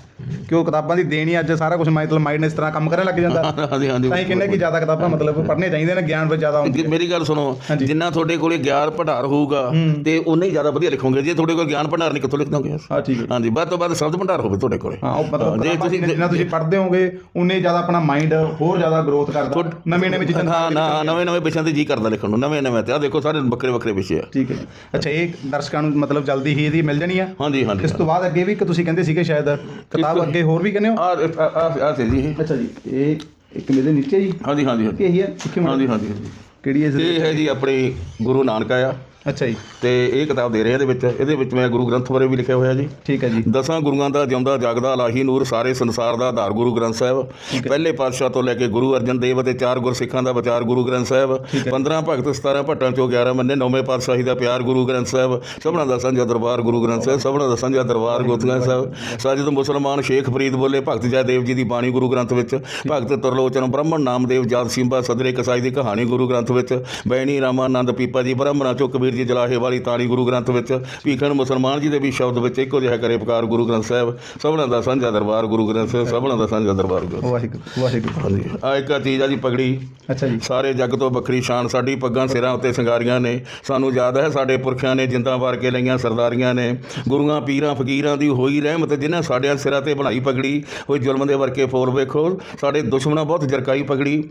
[SPEAKER 1] ਕਿ ਉਹ ਕਿਤਾਬਾਂ ਦੀ ਦੇਣੀ ਅੱਜ ਸਾਰਾ ਕੁਝ ਮਤਲਬ ਮਾਈਂਡ ਇਸ ਤਰ੍ਹਾਂ ਕੰਮ ਕਰਨ ਲੱਗ ਜਾਂਦਾ?
[SPEAKER 2] ਹਾਂਜੀ ਹਾਂਜੀ
[SPEAKER 1] ਤਾਂ ਕਹਿੰਦੇ ਕਿ ਜ਼ਿਆਦਾ ਕਿਤਾਬਾਂ ਮਤਲਬ ਪੜ੍ਹਨੇ ਚਾਹੀਦੀਆਂ ਨੇ ਗਿਆਨ ਵਿੱਚ ਜ਼ਿਆਦਾ
[SPEAKER 2] ਮੇਰੀ ਗੱਲ ਸੁਣੋ ਜਿੰਨਾ ਤੁਹਾਡੇ ਕੋਲੇ ਗਿਆਨ ਭੰਡਾਰ ਹੋਊਗਾ ਤੇ ਉਨੇ ਹੀ ਜ਼ਿਆਦਾ ਵਧੀਆ ਲਿਖੋਗੇ। ਜੇ ਤੁਹਾਡੇ ਕੋਲ ਗਿਆਨ ਭੰਡਾਰ ਨਹੀਂ ਕਿੱਥੋਂ ਲਿਖ ਦੋਗੇ?
[SPEAKER 1] ਹਾਂ ਠੀਕ ਹੈ।
[SPEAKER 2] ਹਾਂਜੀ ਵੱਧ ਤੋਂ ਵੱਧ ਸ਼ਬਦ ਭੰਡਾਰ ਹੋਵੇ ਤੁਹਾਡੇ ਕੋਲੇ।
[SPEAKER 1] ਹਾਂ ਉਹ ਮਤਲਬ
[SPEAKER 2] ਜੇ ਤੁਸੀਂ
[SPEAKER 1] ਜਿੰਨਾ ਤੁਸੀਂ ਪੜ੍ਹਦੇ ਹੋਗੇ ਉਨੇ ਜ਼ਿਆਦਾ ਆਪਣਾ ਮਾਈਂਡ ਹੋਰ ਜ਼ਿਆਦਾ ਗਰੋਥ ਕਰਦਾ। ਨਵੇਂ ਨਵੇਂ ਚੀਜ਼ਾਂ
[SPEAKER 2] ਹਾਂ ਨਾ ਨਵੇਂ ਨਵੇਂ ਵਿਸ਼ਿਆਂ ਤੇ ਜੀ ਕਰਦਾ ਲਿਖਣ ਨੂੰ ਨਵੇਂ ਨਵੇਂ ਤੇ। ਆ ਦੇਖੋ ਸਾਰੇ ਵੱਖਰੇ ਵੱਖਰੇ ਵਿਸ਼ੇ ਆ।
[SPEAKER 1] ਠੀਕ ਹੈ ਜੀ। ਅੱਛਾ ਇਹ ਦਰਸ਼ਕਾਂ ਨੂੰ ਮਤਲਬ ਜਲਦੀ ਹੀ ਇਹਦੀ ਮਿਲ ਜਾਣੀ ਆ।
[SPEAKER 2] ਹਾਂਜੀ ਹਾਂਜੀ
[SPEAKER 1] ਇਸ ਤੋਂ ਬਾਅਦ ਅੱਗੇ ਵੀ ਇੱਕ ਤੁਸੀਂ ਕਹਿੰਦੇ ਸੀਗੇ ਸ਼ਾਇਦ ਕਿਤਾਬ ਅੱਗੇ ਹੋਰ ਵੀ ਕਹਿੰਦੇ ਹੋ?
[SPEAKER 2] ਆ ਆ ਆ ਜੀ ਇਹ।
[SPEAKER 1] ਅੱਛਾ ਜੀ ਇਹ ਇੱਕ ਮੇਰੇ ਨੀਚੇ ਜੀ।
[SPEAKER 2] ਹਾਂਜੀ ਹਾਂਜੀ
[SPEAKER 1] ਕਿ ਇਹੀ ਹੈ
[SPEAKER 2] ਹਾਂਜੀ ਹਾਂਜੀ ਹਾਂਜੀ।
[SPEAKER 1] ਕਿਹੜੀ ਹੈ
[SPEAKER 2] ਇਹ ਹੈ ਜੀ ਆਪਣੀ ਗੁਰੂ ਨਾਨਕ ਆ
[SPEAKER 1] ਅੱਛਾ ਜੀ।
[SPEAKER 2] ਤੇ ਇਹ ਕਿਤਾਬ ਦੇ ਰਹੇ ਇਹਦੇ ਵਿੱਚ। ਇਹਦੇ ਵਿੱਚ ਮੈਂ ਗੁਰੂ ਗ੍ਰੰਥ ਬਾਰੇ ਵੀ ਲਿਖਿਆ ਹੋਇਆ ਜੀ।
[SPEAKER 1] ਠੀਕ ਹੈ ਜੀ।
[SPEAKER 2] ਦਸਾਂ ਗੁਰੂਆਂ ਦਾ ਜਿਉਂਦਾ ਜਾਗਦਾ ਇਲਾਹੀ ਨੂਰ ਸਾਰੇ ਸੰਸਾਰ ਦਾ ਆਧਾਰ ਗੁਰੂ ਗ੍ਰੰਥ ਸਾਹਿਬ। ਪਹਿਲੇ ਪਾਤਸ਼ਾਹ ਤੋਂ ਲੈ ਕੇ ਗੁਰੂ ਅਰਜਨ ਦੇਵ ਅਤੇ ਚਾਰ ਗੁਰਸਿੱਖਾਂ ਦਾ ਵਿਚਾਰ ਗੁਰੂ ਗ੍ਰੰਥ ਸਾਹਿਬ। 15 ਭਗਤ 17 ਭੱਟਾਂ ਚੋਂ 11 ਮੰਨੇ ਨੌਵੇਂ ਪਾਤਸ਼ਾਹੀ ਦਾ ਪਿਆਰ ਗੁਰੂ ਗ੍ਰੰਥ ਸਾਹਿਬ। ਸਭਨਾਂ ਦਾ ਸਾਂਝਾ ਦਰਬਾਰ ਗੁਰੂ ਗ੍ਰੰਥ ਸਾਹਿਬ ਸਭਨਾਂ ਦਾ ਸਾਂਝਾ ਦਰਬਾਰ ਗੁਰੂ ਗ੍ਰੰਥ ਸਾਹਿਬ। ਸਾਜਦ ਮੁਸਲਮਾਨ ਸ਼ੇਖ ਫਰੀਦ ਬੋਲੇ ਭਗਤ ਜੈ ਦੇਵ ਜੀ ਦੀ ਬਾਣੀ ਗੁਰੂ ਗ੍ਰੰਥ ਵਿੱਚ ਭਗਤ ਤਰਲੋਚਨ ਬ੍ਰਹਮਣ ਨਾਮਦੇਵ ਜਾਤ ਸਿੰਬਾ ਸਦਰੇ ਕਸਾਈ ਦੀ ਕਹਾਣੀ ਗੁਰੂ ਗ੍ਰੰਥ ਵਿੱਚ ਬੈਣੀ ਰਾਮਾਨੰਦ ਪੀਪਾ ਜੀ ਬ੍ਰਹਮਣਾ ਚੋਂ ਕਬੀਰ ਜੀ ਜਲਾਹੇ ਵਾਲੀ ਤਾਣੀ ਗੁਰੂ ਗ੍ਰੰਥ ਵਿੱਚ ਭੀਖਣ ਮੁਸਲਮਾਨ ਜੀ ਦੇ ਵੀ ਸ਼ਬਦ ਵਿੱਚ ਇੱਕੋ ਜਿਹਾ ਕਰੇ ਪੁਕਾਰ ਗੁਰੂ ਗ੍ਰੰਥ ਸਾਹਿਬ ਸਭਨਾਂ ਦਾ ਸਾਂਝਾ ਦਰਬਾਰ ਗੁਰੂ ਗ੍ਰੰਥ ਸਾਹਿਬ ਸਭਨਾਂ ਦਾ ਸਾਂਝਾ ਦਰਬਾਰ ਗੁਰੂ
[SPEAKER 1] ਵਾਹਿਗੁਰੂ ਵਾਹਿਗੁਰੂ।
[SPEAKER 2] ਹਾਂਜੀ ਆ ਇੱਕ ਚੀਜ਼ ਆ ਜੀ ਪਗੜੀ।
[SPEAKER 1] ਅੱਛਾ ਜੀ।
[SPEAKER 2] ਸਾਰੇ ਜੱਗ ਤੋਂ ਵੱਖਰੀ ਸ਼ਾਨ ਸਾਡੀ ਪੱਗਾਂ ਸਿਰਾਂ ਉੱਤੇ ਸਿੰਗਾਰੀਆਂ ਨੇ। ਸਾਨੂੰ ਯਾਦ ਹੈ ਸਾਡੇ ਪੁਰਖਿਆਂ ਨੇ ਜਿੰਦਾਂ ਵਾਰ ਕੇ ਲਈਆਂ ਸਰਦਾਰੀਆਂ ਨੇ। ਗੁਰੂਆਂ ਪੀਰਾਂ ਫਕੀਰਾਂ ਦੀ ਹੋਈ ਰਹਿਮਤ ਜਿਨ੍ਹਾਂ ਸਾਡਿਆਂ ਸਿਰਾਂ ਤੇ ਬਣਾਈ ਪਗੜੀ। ਹੋਈ ਜ਼ੁਲਮ ਦੇ ਵਰਕੇ ਫੋਰ ਵੇਖੋ ਸਾਡੇ ਦੁਸ਼ਮਣਾਂ ਬਹੁਤ ਜਰਕਾਈ ਪਗੜੀ।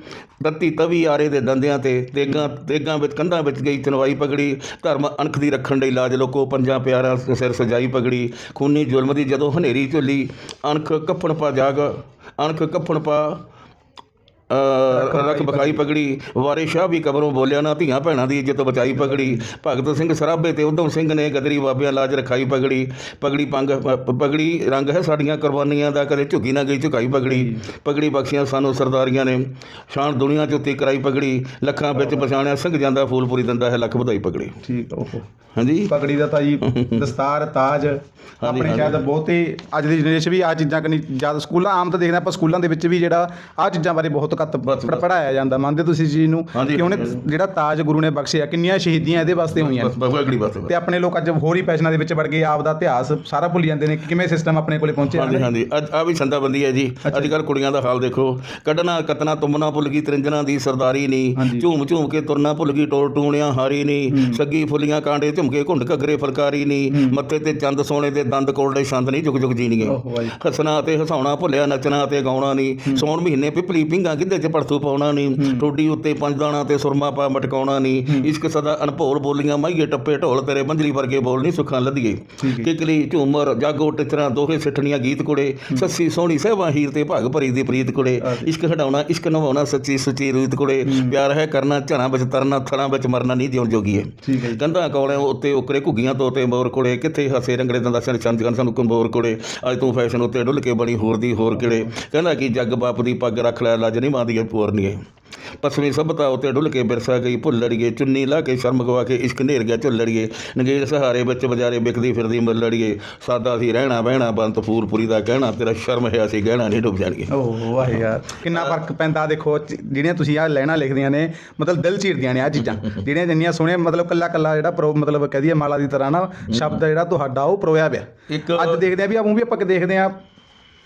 [SPEAKER 2] ਤੱਤੀ ਤਵੀ ਆਰੇ ਦੇ ਦੰਦਿਆਂ ਤੇ ਤੇਗਾਂ ਤੇਗਾਂ ਵਿੱਚ ਕੰਧਾਂ ਵਿੱਚ ਗਈ ਚਨਵਾਈ ਪਗੜੀ। ਧਰਮ ਅਣਖ ਦੀ ਰੱਖਣ ਲਈ ਲਾਜ ਲੋਕੋ, ਪੰਜਾਂ ਪਿਆਰਾਂ ਸਿਰ ਸਜਾਈ ਪਗੜੀ, ਖੂਨੀ ਜ਼ੁਲਮ ਦੀ ਜਦੋਂ ਹਨੇਰੀ ਝੁੱਲੀ, ਅਣਖ ਕੱਫਣ ਪਾ ਜਾਗ, ਅਣਖ ਕੱਫਣ ਪਾ ਰੱਖ ਬਖਾਈ ਪਗੜੀ। ਵਾਰਿਸ ਸ਼ਾਹ ਵੀ ਕਬਰੋਂ ਬੋਲਿਆ ਨਾ ਧੀਆਂ ਭੈਣਾਂ ਦੀ ਇੱਜ਼ਤ ਬਚਾਈ ਪਗੜੀ। ਭਗਤ ਸਿੰਘ ਸਰਾਭੇ ਤੇ ਉਧਮ ਸਿੰਘ ਨੇ ਗਦਰੀ ਬਾਬਿਆਂ ਲਾਜ ਰਖਾਈ ਪਗੜੀ। ਪਗੜੀ ਪੰਗ ਪਗੜੀ ਰੰਗ ਹੈ ਸਾਡੀਆਂ ਕੁਰਬਾਨੀਆਂ ਦਾ ਕਦੇ ਝੁਕੀ ਨਾ ਗਈ ਝੁਕਾਈ ਪਗੜੀ। ਪਗੜੀ ਬਖਸ਼ੀਆਂ ਸਾਨੂੰ ਸਰਦਾਰੀਆਂ ਨੇ। ਸ਼ਾਨ ਦੁਨੀਆ ਚ ਉੱਤੇ ਕਰਾਈ ਪਗੜੀ। ਲੱਖਾਂ ਵਿੱਚ ਪਛਾਣਿਆ ਸਿੰਘ ਜਾਂਦਾ ਫੂਲਪੁਰੀ ਦਿੰਦਾ ਹੈ ਲੱਖ ਵਧਾਈ ਪਗੜੀ।
[SPEAKER 1] ਠੀਕ ਓਹੋ।
[SPEAKER 2] ਹਾਂਜੀ?
[SPEAKER 1] ਪਗੜੀ ਦਾ ਤਾਂ ਜੀ ਦਸਤਾਰ ਤਾਜ ਆਪਣੇ ਸ਼ਾਇਦ ਬਹੁਤੇ ਅੱਜ ਦੀ ਜਨਰੇਸ਼ਨ ਵੀ ਆ ਚੀਜ਼ਾਂ ਕਨੀ ਜ਼ਿਆਦਾ ਸਕੂਲਾਂ ਆਮ ਤਾਂ ਦੇਖਦੇ ਆਪਾਂ ਸਕੂਲਾਂ ਦੇ ਵਿੱਚ ਵੀ ਜਿਹੜਾ ਆ ਚੀਜ਼ਾਂ ਬਾਰੇ ਬਹੁਤ
[SPEAKER 2] ਬਸ।
[SPEAKER 1] ਪੜਾਇਆ ਜਾਂਦਾ ਮੰਨਦੇ ਤੁਸੀਂ ਇਸ ਚੀਜ਼ ਨੂੰ?
[SPEAKER 2] ਹਾਂਜੀ,
[SPEAKER 1] ਕਿ ਉਹਨੇ
[SPEAKER 2] ਹਾਂਜੀ।
[SPEAKER 1] ਜਿਹੜਾ ਤਾਜ ਗੁਰੂ ਨੇ ਬਖਸ਼ਿਆ ਕਿੰਨੀਆਂ ਸ਼ਹੀਦੀਆਂ ਇਹਦੇ ਵਾਸਤੇ ਹੋਈਆਂ
[SPEAKER 2] ਬਸ
[SPEAKER 1] ਨੇ?
[SPEAKER 2] ਬਸ ਪਗੜੀ ਬਸ
[SPEAKER 1] ਤੇ ਆਪਣੇ ਲੋਕ ਅੱਜ ਹੋਰ ਹੀ ਪੈਸ਼ਨਾਂ ਦੇ ਵਿੱਚ ਵੜ ਗਏ ਆਪ ਦਾ ਇਤਿਹਾਸ ਸਾਰਾ ਭੁੱਲ ਜਾਂਦੇ ਨੇ ਕਿ ਕਿਵੇਂ ਸਿਸਟਮ ਆਪਣੇ ਕੋਲੇ ਪਹੁੰਚਿਆ
[SPEAKER 2] ਹਾਂਜੀ ਹਾਂਜੀ। ਅੱਜ ਆ ਵੀ ਸੰਦਾਬੰਦੀ ਹੈ ਜੀ। ਅੱਜ ਕੱਲ ਕੁੜੀਆਂ ਦਾ ਹਾਲ ਦੇਖੋ। ਕੱਢਣਾ ਕਤਨਾ ਤੁੰਮਣਾ ਭੁੱਲ ਗਈ ਤਰਿੰਜਣਾ ਦੀ ਸਰਦਾਰੀ ਨਹੀਂ। ਝੂਮ ਝੂਮ ਕੇ ਤੁਰਨਾ ਭੁੱਲ ਗਈ ਟੋਲ ਟੂਣਿਆਂ ਹਾਰੀ ਨਹੀਂ। ਸੱਗੀ ਫੁੱਲੀਆਂ ਕਾਂਡੇ ਝੁਮਕੇ ਘੁੰਡ ਘੱਗਰੇ ਫਲਕਾਰੀ ਨਹੀਂ। ਮੱਥੇ ਤੇ ਚੰਦ ਸੋਨੇ ਦੇ ਦੰਦ ਕੋਲਡੇ ਛੰਦ ਨਹੀਂ ਜੁਗ ਜੁਗ ਜੀਣੀਏ
[SPEAKER 1] ਓਹੋ
[SPEAKER 2] ਹੱਸਣਾ ਤੇ ਹਸਾਉਣਾ ਭੁੱਲਿਆ ਨੱਚਣਾ ਤੇ ਗਾਉਣਾ ਨਹੀਂ। ਸੌਣ ਮਹੀਨੇ ਪਿਪਲੀ ਪਿੰਗਾ ਗਿੱਧੇ ਚ ਪੜਥੂ ਪਾਉਣਾ ਨਹੀਂ ਠੋਡੀ ਉੱਤੇ ਪੰਜ ਦਾਣਾ ਤੇ ਸੁਰਮਾ ਪਾ ਮਟਕਾਉਣਾ ਨਹੀਂ ਇਸ਼ਕ ਸਦਾ ਅਨਭੋਲ ਬੋਲੀਆਂ ਮਾਈਏ ਟੱਪੇ ਢੋਲ ਤੇਰੇ ਬੰਜਲੀ ਵਰਗੇ ਬੋਲ ਨਹੀਂ ਸੁੱਖਾਂ ਲੱਦੀਏ ਕਿਕਲੀ ਝੂਮਰ ਜਾਗੋ ਟਿਚਰਾਂ ਦੋਹੇ ਸਿੱਠਣੀਆਂ ਗੀਤ ਕੁੜੇ ਸੱਸੀ ਸੋਹਣੀ ਸਹਿਵਾ ਹੀਰ ਤੇ ਭਾਗ ਭਰੀ ਦੀ ਪ੍ਰੀਤ ਕੁੜੇ ਇਸ਼ਕ ਹਟਾਉਣਾ ਇਸ਼ਕ ਨਿਭਾਉਣਾ ਸੱਚੀ ਸੁੱਚੀ ਰੀਤ ਕੁੜੇ ਪਿਆਰ ਹੈ ਕਰਨਾ ਝਣਾ ਵਿੱਚ ਤਰਨਾ ਥਣਾ ਵਿੱਚ ਮਰਨਾ ਨਹੀਂ ਜਿਉਣ
[SPEAKER 1] ਠੀਕ ਹੈ
[SPEAKER 2] ਕੰਧਾਂ ਕੋਲੇ ਉੱਤੇ ਉਕਰੇ ਘੁੱਗੀਆਂ ਤੋਤੇ ਮੋਰ ਕੋਲੇ ਕਿੱਥੇ ਹਸੇ ਰੰਗੜੇ ਦੰਦਾ ਚੰਦ ਕਰਨ ਸਾਨੂੰ ਕੰਬੋਰ ਕੋਲੇ ਅੱਜ ਤੂੰ ਫੈਸ਼ਨ ਉੱਤੇ ਡੁੱਲ ਕੇ ਬਣੀ ਹੋਰ ਦੀ ਹੋਰ ਕਿਲੇ ਕਹਿੰਦਾ ਕਿ ਜੱਗ ਬਾਪ ਦੀ ਪੱਗ ਰੱਖ ਲੈ ਲੱਜ ਨਹੀਂ ਮਾਂਦੀ ਪੂਰਨੀਏ ਪਸਵੀਂ ਸਭਤਾ ਉੱਤੇ ਡੁੱਲ ਕੇ ਬਿਰਸਾ ਗਈ ਭੁੱਲੜੀਏ ਚੁੰਨੀ ਲਾ ਕੇ ਸ਼ਰਮ ਗਵਾ ਕੇ ਇਸ਼ਕ ਨੇਰ ਗਿਆ ਝੁੱਲੜੀਏ। ਨਗੇਰ ਸਹਾਰੇ ਵਿੱਚ ਬਜਾਰੇ ਵਿਕਦੀ ਫਿਰਦੀ ਮੱਲੜੀਏ। ਸਾਦਾ ਸੀ ਰਹਿਣਾ ਬਹਿਣਾ ਬੰਤ ਫੂਲਪੁਰੀ ਦਾ ਕਹਿਣਾ ਤੇਰਾ ਸ਼ਰਮ ਹੈ ਅਸੀਂ ਗਹਿਣਾ ਨਹੀਂ ਡੁੱਬ ਜਾਣਗੇ।
[SPEAKER 1] ਓਹ ਵਾਹ ਯਾਰ ਕਿੰਨਾ ਫ਼ਰਕ ਪੈਂਦਾ ਦੇਖੋ ਜਿਹੜੀਆਂ ਤੁਸੀਂ ਆ ਲੈਣਾ ਲਿਖਦੀਆਂ ਨੇ ਮਤਲਬ ਦਿਲ ਚੀਰਦੀਆਂ ਨੇ ਆ ਚੀਜ਼ਾਂ। ਜਿਹੜੀਆਂ ਜਿੰਨੀਆਂ ਸੋਹਣੀਆਂ ਮਤਲਬ ਕੱਲਾ ਕੱਲਾ ਜਿਹੜਾ ਪ੍ਰੋ ਮਤਲਬ ਕਹਦੀਏ ਮਾਲਾ ਦੀ ਤਰ੍ਹਾਂ ਨਾ ਸ਼ਬਦ ਜਿਹੜਾ ਤੁਹਾਡਾ ਉਹ ਪਰੋਇਆ ਪਿਆ। ਅੱਜ ਦੇਖਦੇ ਆ ਵੀ ਆ ਮੂਵੀ ਆਪਾਂ ਕਿ ਦੇਖਦੇ ਆ।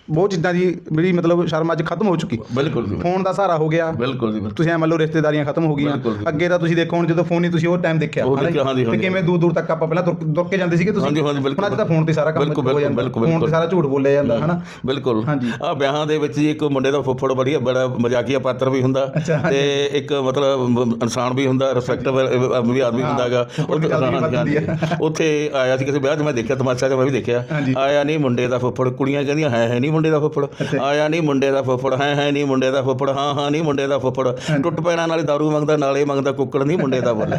[SPEAKER 1] ਬਹੁਤ ਚੀਜ਼ਾਂ ਦੀ ਜਿਹੜੀ ਮਤਲਬ ਸ਼ਰਮ ਅੱਜ ਖਤਮ ਹੋ ਚੁੱਕੀ
[SPEAKER 2] ਬਿਲਕੁਲ ਜੀ
[SPEAKER 1] ਫੋਨ ਦਾ ਸਹਾਰਾ ਹੋ ਗਿਆ
[SPEAKER 2] ਬਿਲਕੁਲ ਜੀ।
[SPEAKER 1] ਤੁਸੀਂ ਐ ਮੰਨ ਲਓ ਰਿਸ਼ਤੇਦਾਰੀਆਂ ਖਤਮ ਹੋ ਗਈਆਂ
[SPEAKER 2] ਬਿਲਕੁਲ ਜੀ।
[SPEAKER 1] ਅੱਗੇ ਤਾਂ ਤੁਸੀਂ ਦੇਖੋ ਹੁਣ ਜਦੋਂ ਫੋਨ ਨਹੀਂ ਤੁਸੀਂ ਉਹ ਟਾਈਮ ਦੇਖਿਆ
[SPEAKER 2] ਉਹ
[SPEAKER 1] ਹਨਾ
[SPEAKER 2] ਦੇਖਿਆ, ਹਾਂਜੀ,
[SPEAKER 1] ਤੇ
[SPEAKER 2] ਹਾਂਜੀ।
[SPEAKER 1] ਕਿਵੇਂ ਦੂਰ ਦੂਰ ਤੱਕ ਆਪਾਂ ਪਹਿਲਾਂ ਤੁਰ ਤੁਰ ਕੇ ਜਾਂਦੇ ਸੀਗੇ ਤੁਸੀਂ
[SPEAKER 2] ਹਾਂਜੀ, ਹਾਂਜੀ, ਬਿਲਕੁਲ।
[SPEAKER 1] ਹੁਣ ਅੱਜ ਤਾਂ ਫੋਨ ਤੇ ਸਾਰਾ ਕੰਮ
[SPEAKER 2] ਬਿਲਕੁਲ,
[SPEAKER 1] ਹੋ
[SPEAKER 2] ਬਿਲਕੁਲ,
[SPEAKER 1] ਜਾਂਦਾ
[SPEAKER 2] ਬਿਲਕੁਲ,
[SPEAKER 1] ਫੋਨ ਤੇ
[SPEAKER 2] ਬਿਲਕੁਲ।
[SPEAKER 1] ਸਾਰਾ ਝੂਠ ਬੋਲਿਆ ਜਾਂਦਾ ਹਨਾ
[SPEAKER 2] ਬਿਲਕੁਲ
[SPEAKER 1] ਹਾਂਜੀ।
[SPEAKER 2] ਆ ਵਿਆਹਾਂ ਦੇ ਵਿੱਚ ਜੀ ਇੱਕ ਮੁੰਡੇ ਦਾ ਫੁੱਫੜ ਬੜੀ ਬੜਾ ਮਜ਼ਾਕੀਆ ਪਾਤਰ ਵੀ ਹੁੰਦਾ
[SPEAKER 1] ਅੱਛਾ, ਹਾਂਜੀ।
[SPEAKER 2] ਤੇ ਇੱਕ ਮਤਲਬ ਇਨਸਾਨ ਵੀ ਹੁੰਦਾ ਰਿਸਪੈਕਟੇਬਲ ਵੀ ਆਦਮੀ ਹੁੰਦਾਗਾ
[SPEAKER 1] ਫੁੱਫੜ ਦੀ ਗੱਲ ਵੀ ਵੱਧ ਹੁੰਦੀ ਹੈ।
[SPEAKER 2] ਉੱਥੇ ਆਇਆ ਸੀ ਕਿਸੇ ਵਿਆਹ 'ਚ ਮੈਂ ਦੇਖਿਆ ਤਮਾਸ਼ਾ 'ਚ ਮੈਂ ਵੀ ਦੇਖਿਆ
[SPEAKER 1] ਹਾਂਜੀ।
[SPEAKER 2] ਆਇਆ ਨਹੀਂ ਮੁੰਡੇ ਦਾ ਫੁੱਫੜ ਕੁੜੀਆਂ ਕਹਿੰਦੀਆਂ ਹੈ ਹੈ ਨਹੀਂ ਮੁੰਡੇ ਦਾ ਫੁੱਫੜ। ਆਇਆ ਨਹੀਂ ਮੁੰਡੇ ਦਾ ਫੁੱਫੜ ਹੈ ਹੈ ਨਹੀਂ ਮੁੰਡੇ ਦਾ ਫੁੱਫੜ ਹਾਂ ਹਾਂ ਨਹੀਂ ਮੁੰਡੇ ਦਾ ਫੁੱਫੜ। ਟੁੱਟ ਪੈਣਾ ਨਾਲੇ ਦਾਰੂ ਮੰਗਦਾ ਨਾਲੇ ਮੰਗਦਾ ਕੁੱਕੜ ਨਹੀਂ ਮੁੰਡੇ ਦਾ ਬੋਲੇ।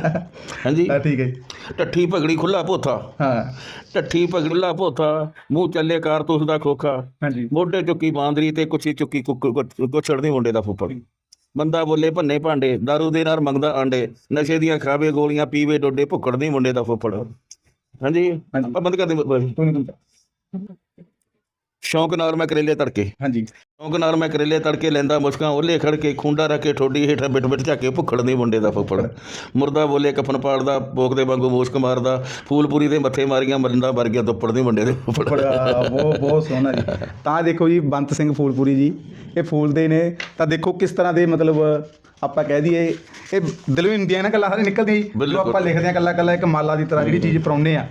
[SPEAKER 2] ਹਾਂਜੀ।
[SPEAKER 1] ਠੀਕ ਹੈ।
[SPEAKER 2] ਟੱਠੀ ਪਗੜੀ ਖੁੱਲਾ ਪੋਥਾ।
[SPEAKER 1] ਹਾਂ।
[SPEAKER 2] ਟੱਠੀ ਪਗੜਲਾ ਪੋਥਾ ਮੂੰਹ ਚੱਲੇ ਕਾਰਤੂਸ ਦਾ ਖੋਖਾ।
[SPEAKER 1] ਹਾਂਜੀ।
[SPEAKER 2] ਮੋਢੇ ਚੁੱਕੀ ਬਾਂਦਰੀ ਤੇ ਕੁਛੀ ਚੁੱਕੀ ਕੁਛੜਦੀ ਮੁੰਡੇ ਦਾ ਫੁੱਫੜ। ਬੰਦਾ ਬੋਲੇ ਭੰਨੇ ਭਾਂਡੇ ਦਾਰੂ ਦੇ ਨਾਲ ਮੰਗਦਾ ਆਂਡੇ। ਨਸ਼ੇ ਦੀਆਂ ਖਾਵੇ ਗੋਲੀਆਂ ਪੀਵੇ ਡੋਡੇ ਭੁੱਕੜਦੀ ਮੁੰਡੇ ਦਾ ਫੁੱਫੜ। ਹਾਂਜੀ। ਬੰਦ ਕਰ ਦੇ
[SPEAKER 1] ਤੂੰ ਨਹੀਂ।
[SPEAKER 2] ਸ਼ੌਂਕ ਨਾਲ ਮੈਂ ਕਰੇਲੇ ਤੜਕੇ।
[SPEAKER 1] ਹਾਂਜੀ।
[SPEAKER 2] ਸ਼ੌਂਕ ਨਾਲ ਮੈਂ ਕਰੇਲੇ ਤੜਕੇ ਲੈਂਦਾ ਮੁਸਕਾਂ ਉਹਲੇ ਖੜ ਕੇ ਖੁੰਡਾ ਰੱਖ ਕੇ ਠੋਡੀ ਹੇਠਾਂ ਬਿਟ ਬਿਟ ਝਾਕੇ ਭੁੱਖੜਦੀ ਮੁੰਡੇ ਦਾ ਫੁੱਫੜ। ਮੁਰਦਾ ਬੋਲੇ ਕਫਨ ਪਾੜਦਾ ਪੋਕ ਦੇ ਵਾਂਗੂ ਮੋਸ਼ਕ ਮਾਰਦਾ ਫੂਲਪੁਰੀ ਦੇ ਮੱਥੇ ਮਾਰੀਆਂ ਮਰਿੰਦਾ ਵਰ ਗਿਆ ਦੁੱਪੜਦੀ ਮੁੰਡੇ ਦੇ ਫੁੱਫੜ।
[SPEAKER 1] ਬਹੁਤ ਬਹੁਤ ਸੋਹਣਾ ਜੀ। ਤਾਂ ਦੇਖੋ ਜੀ ਬੰਤ ਸਿੰਘ ਫੂਲਪੁਰੀ ਜੀ ਇਹ ਫੂਲਦੇ ਨੇ। ਤਾਂ ਦੇਖੋ ਕਿਸ ਤਰ੍ਹਾਂ ਦੇ ਮਤਲਬ ਆਪਾਂ ਕਹਿ ਦਈਏ ਇਹ ਦਿਲੋਂ ਇੰਡੀਆ ਨਾ ਗੱਲਾਂ ਸਾਰੇ ਨਿਕਲਦੀਆਂ ਜੀ। ਆਪਾਂ ਲਿਖਦੇ ਆ ਕੱਲਾ ਕੱਲਾ ਇੱਕ ਮਾਲਾ ਦੀ ਤਰ੍ਹਾਂ ਜਿਹੜੀ ਚੀਜ਼ ਪਰਾਉਂਦੇ ਆ।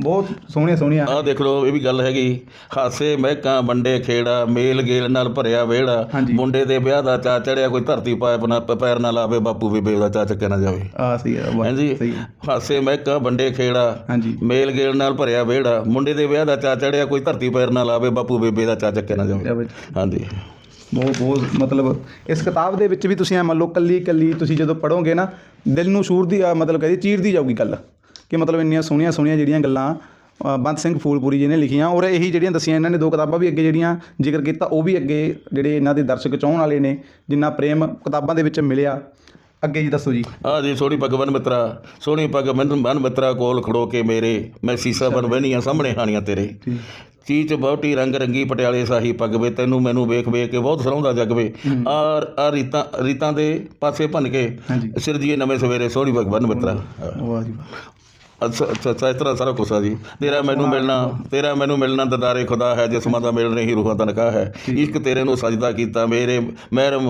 [SPEAKER 1] ਬਹੁਤ ਸੋਹਣੀਆਂ ਸੋਹਣੀਆਂ।
[SPEAKER 2] ਆਹ ਦੇਖ ਲਓ ਇਹ ਵੀ ਗੱਲ ਹੈਗੀ। ਹਾਸੇ ਮਹਿਕਾਂ ਵੰਡੇ ਖੇੜਾ ਮੇਲ ਗੇਲ ਨਾਲ ਭਰਿਆ ਵਿਹੜਾ।
[SPEAKER 1] ਹਾਂਜੀ।
[SPEAKER 2] ਮੁੰਡੇ ਦੇ ਵਿਆਹ ਦਾ ਚਾ ਚੜਿਆ ਕੋਈ ਧਰਤੀ ਪਾਇਪ ਨਾ ਪ- ਪੈਰ ਨਾ ਲਾਵੇ ਬਾਪੂ ਬੇਬੇ ਦਾ ਚਾ ਚੱਕਿਆ ਨਾ ਜਾਵੇ।
[SPEAKER 1] ਆ ਸਹੀ ਹੈ ਵਾਹ,
[SPEAKER 2] ਹਾਂਜੀ।
[SPEAKER 1] ਸਹੀ ਹੈ।
[SPEAKER 2] ਹਾਸੇ ਮਹਿਕਾਂ ਵੰਡੇ ਖੇੜਾ
[SPEAKER 1] ਹਾਂਜੀ।
[SPEAKER 2] ਮੇਲ ਗੇਲ ਨਾਲ ਭਰਿਆ ਵਿਹੜਾ। ਮੁੰਡੇ ਦੇ ਵਿਆਹ ਦਾ ਚਾ ਚੜਿਆ ਕੋਈ ਧਰਤੀ ਪੈਰ ਨਾ ਲਾਵੇ ਬਾਪੂ ਬੇਬੇ ਦਾ ਚਾ ਚੱਕਿਆ ਨਾ ਜਾਵੇ।
[SPEAKER 1] ਬਾਤ।
[SPEAKER 2] ਹਾਂਜੀ।
[SPEAKER 1] ਬਹੁਤ ਬਹੁਤ ਮਤਲਬ ਇਸ ਕਿਤਾਬ ਦੇ ਵਿੱਚ ਵੀ ਤੁਸੀਂ ਐ ਮੰਨ ਲਓ ਕੱਲੀ ਕੱਲੀ ਤੁਸੀਂ ਜਦੋਂ ਪੜੋਗੇ ਨਾ ਦਿਲ ਨੂੰ ਸ਼ੂਰ ਦੀ ਆ, ਮਤਲਬ ਕਹਦੀ ਚੀਰਦੀ ਜਾਊਗੀ ਗੱਲ। ਕਿ ਮਤਲਬ ਇੰਨੀਆਂ ਸੋਹਣੀਆਂ ਸੋਹਣੀਆਂ ਜਿਹੜੀਆਂ ਗੱਲਾਂ ਬੰਤ ਸਿੰਘ ਫੂਲਪੁਰੀ ਜੀ ਨੇ ਲਿਖੀਆਂ ਔਰ ਇਹੀ ਜਿਹੜੀਆਂ ਦੱਸੀਆਂ ਇਹਨਾਂ ਨੇ ਦੋ ਕਿਤਾਬਾਂ ਵੀ ਅੱਗੇ ਜਿਹੜੀਆਂ ਜ਼ਿਕਰ ਕੀਤਾ ਉਹ ਵੀ ਅੱਗੇ ਜਿਹੜੇ ਇਹਨਾਂ ਦੇ ਦਰਸ਼ਕ ਚਾਹਣ ਵਾਲੇ ਨੇ ਜਿੰਨਾ ਪ੍ਰੇਮ ਕਿਤਾਬਾਂ ਦੇ ਵਿੱਚ ਮਿਲਿਆ। ਅੱਗੇ ਜੀ ਦੱਸੋ ਜੀ।
[SPEAKER 2] ਆ ਜੀ ਸੋਹਣੀ ਪੱਗ ਬਨ ਮਿੱਤਰਾ ਸੋਹਣੀ ਪੱਗ ਬਨ ਬਨ ਮਿੱਤਰਾ ਕੋਲ ਖੜੋ ਕੇ ਮੇਰੇ ਮੈਂ ਸੀਸਾ ਬਨ ਬਹਿਨੀਆਂ ਸਾਹਮਣੇ ਹਾਣੀਆਂ ਤੇਰੇ। ਚੀਚ ਬਹੁਤੀ ਰੰਗ ਰੰਗੀ ਪਟਿਆਲੇ ਸਾਹੀ ਪੱਗ ਵੇ ਤੈਨੂੰ ਮੈਨੂੰ ਵੇਖ ਵੇਖ ਕੇ ਬਹੁਤ ਸਰਾਉਂਦਾ ਜੱਗ ਵੇ ਆਰ ਆ ਰੀਤਾਂ ਰੀਤਾਂ ਦੇ ਪਾਸੇ ਭੰਨ ਕੇ ਸਿਰਜੀਏ ਨਵੇਂ ਸਵੇਰੇ ਸੋਹਣੀ ਪੱਗ ਬਨ ਮਿੱਤਰਾ।
[SPEAKER 1] ਵਾਹ ਜੀ।
[SPEAKER 2] ਅੱਛਾ ਅੱਛਾ ਇਸ ਤਰ੍ਹਾਂ ਸਾਰਾ ਕੁਛ ਆ ਜੀ। ਤੇਰਾ ਮੈਨੂੰ ਮਿਲਣਾ ਤੇਰਾ ਮੈਨੂੰ ਮਿਲਣਾ ਦਦਾਰੇ ਖੁਦਾ ਹੈ ਜਿਸਮਾਂ ਦਾ ਮਿਲ ਨਹੀਂ ਰੂਹਾਂ ਦਾ ਨਿਕਾਹ ਹੈ ਇਸ਼ਕ ਤੇਰੇ ਨੂੰ ਸਜਦਾ ਕੀਤਾ ਮੇਰੇ ਮਹਿਰਮ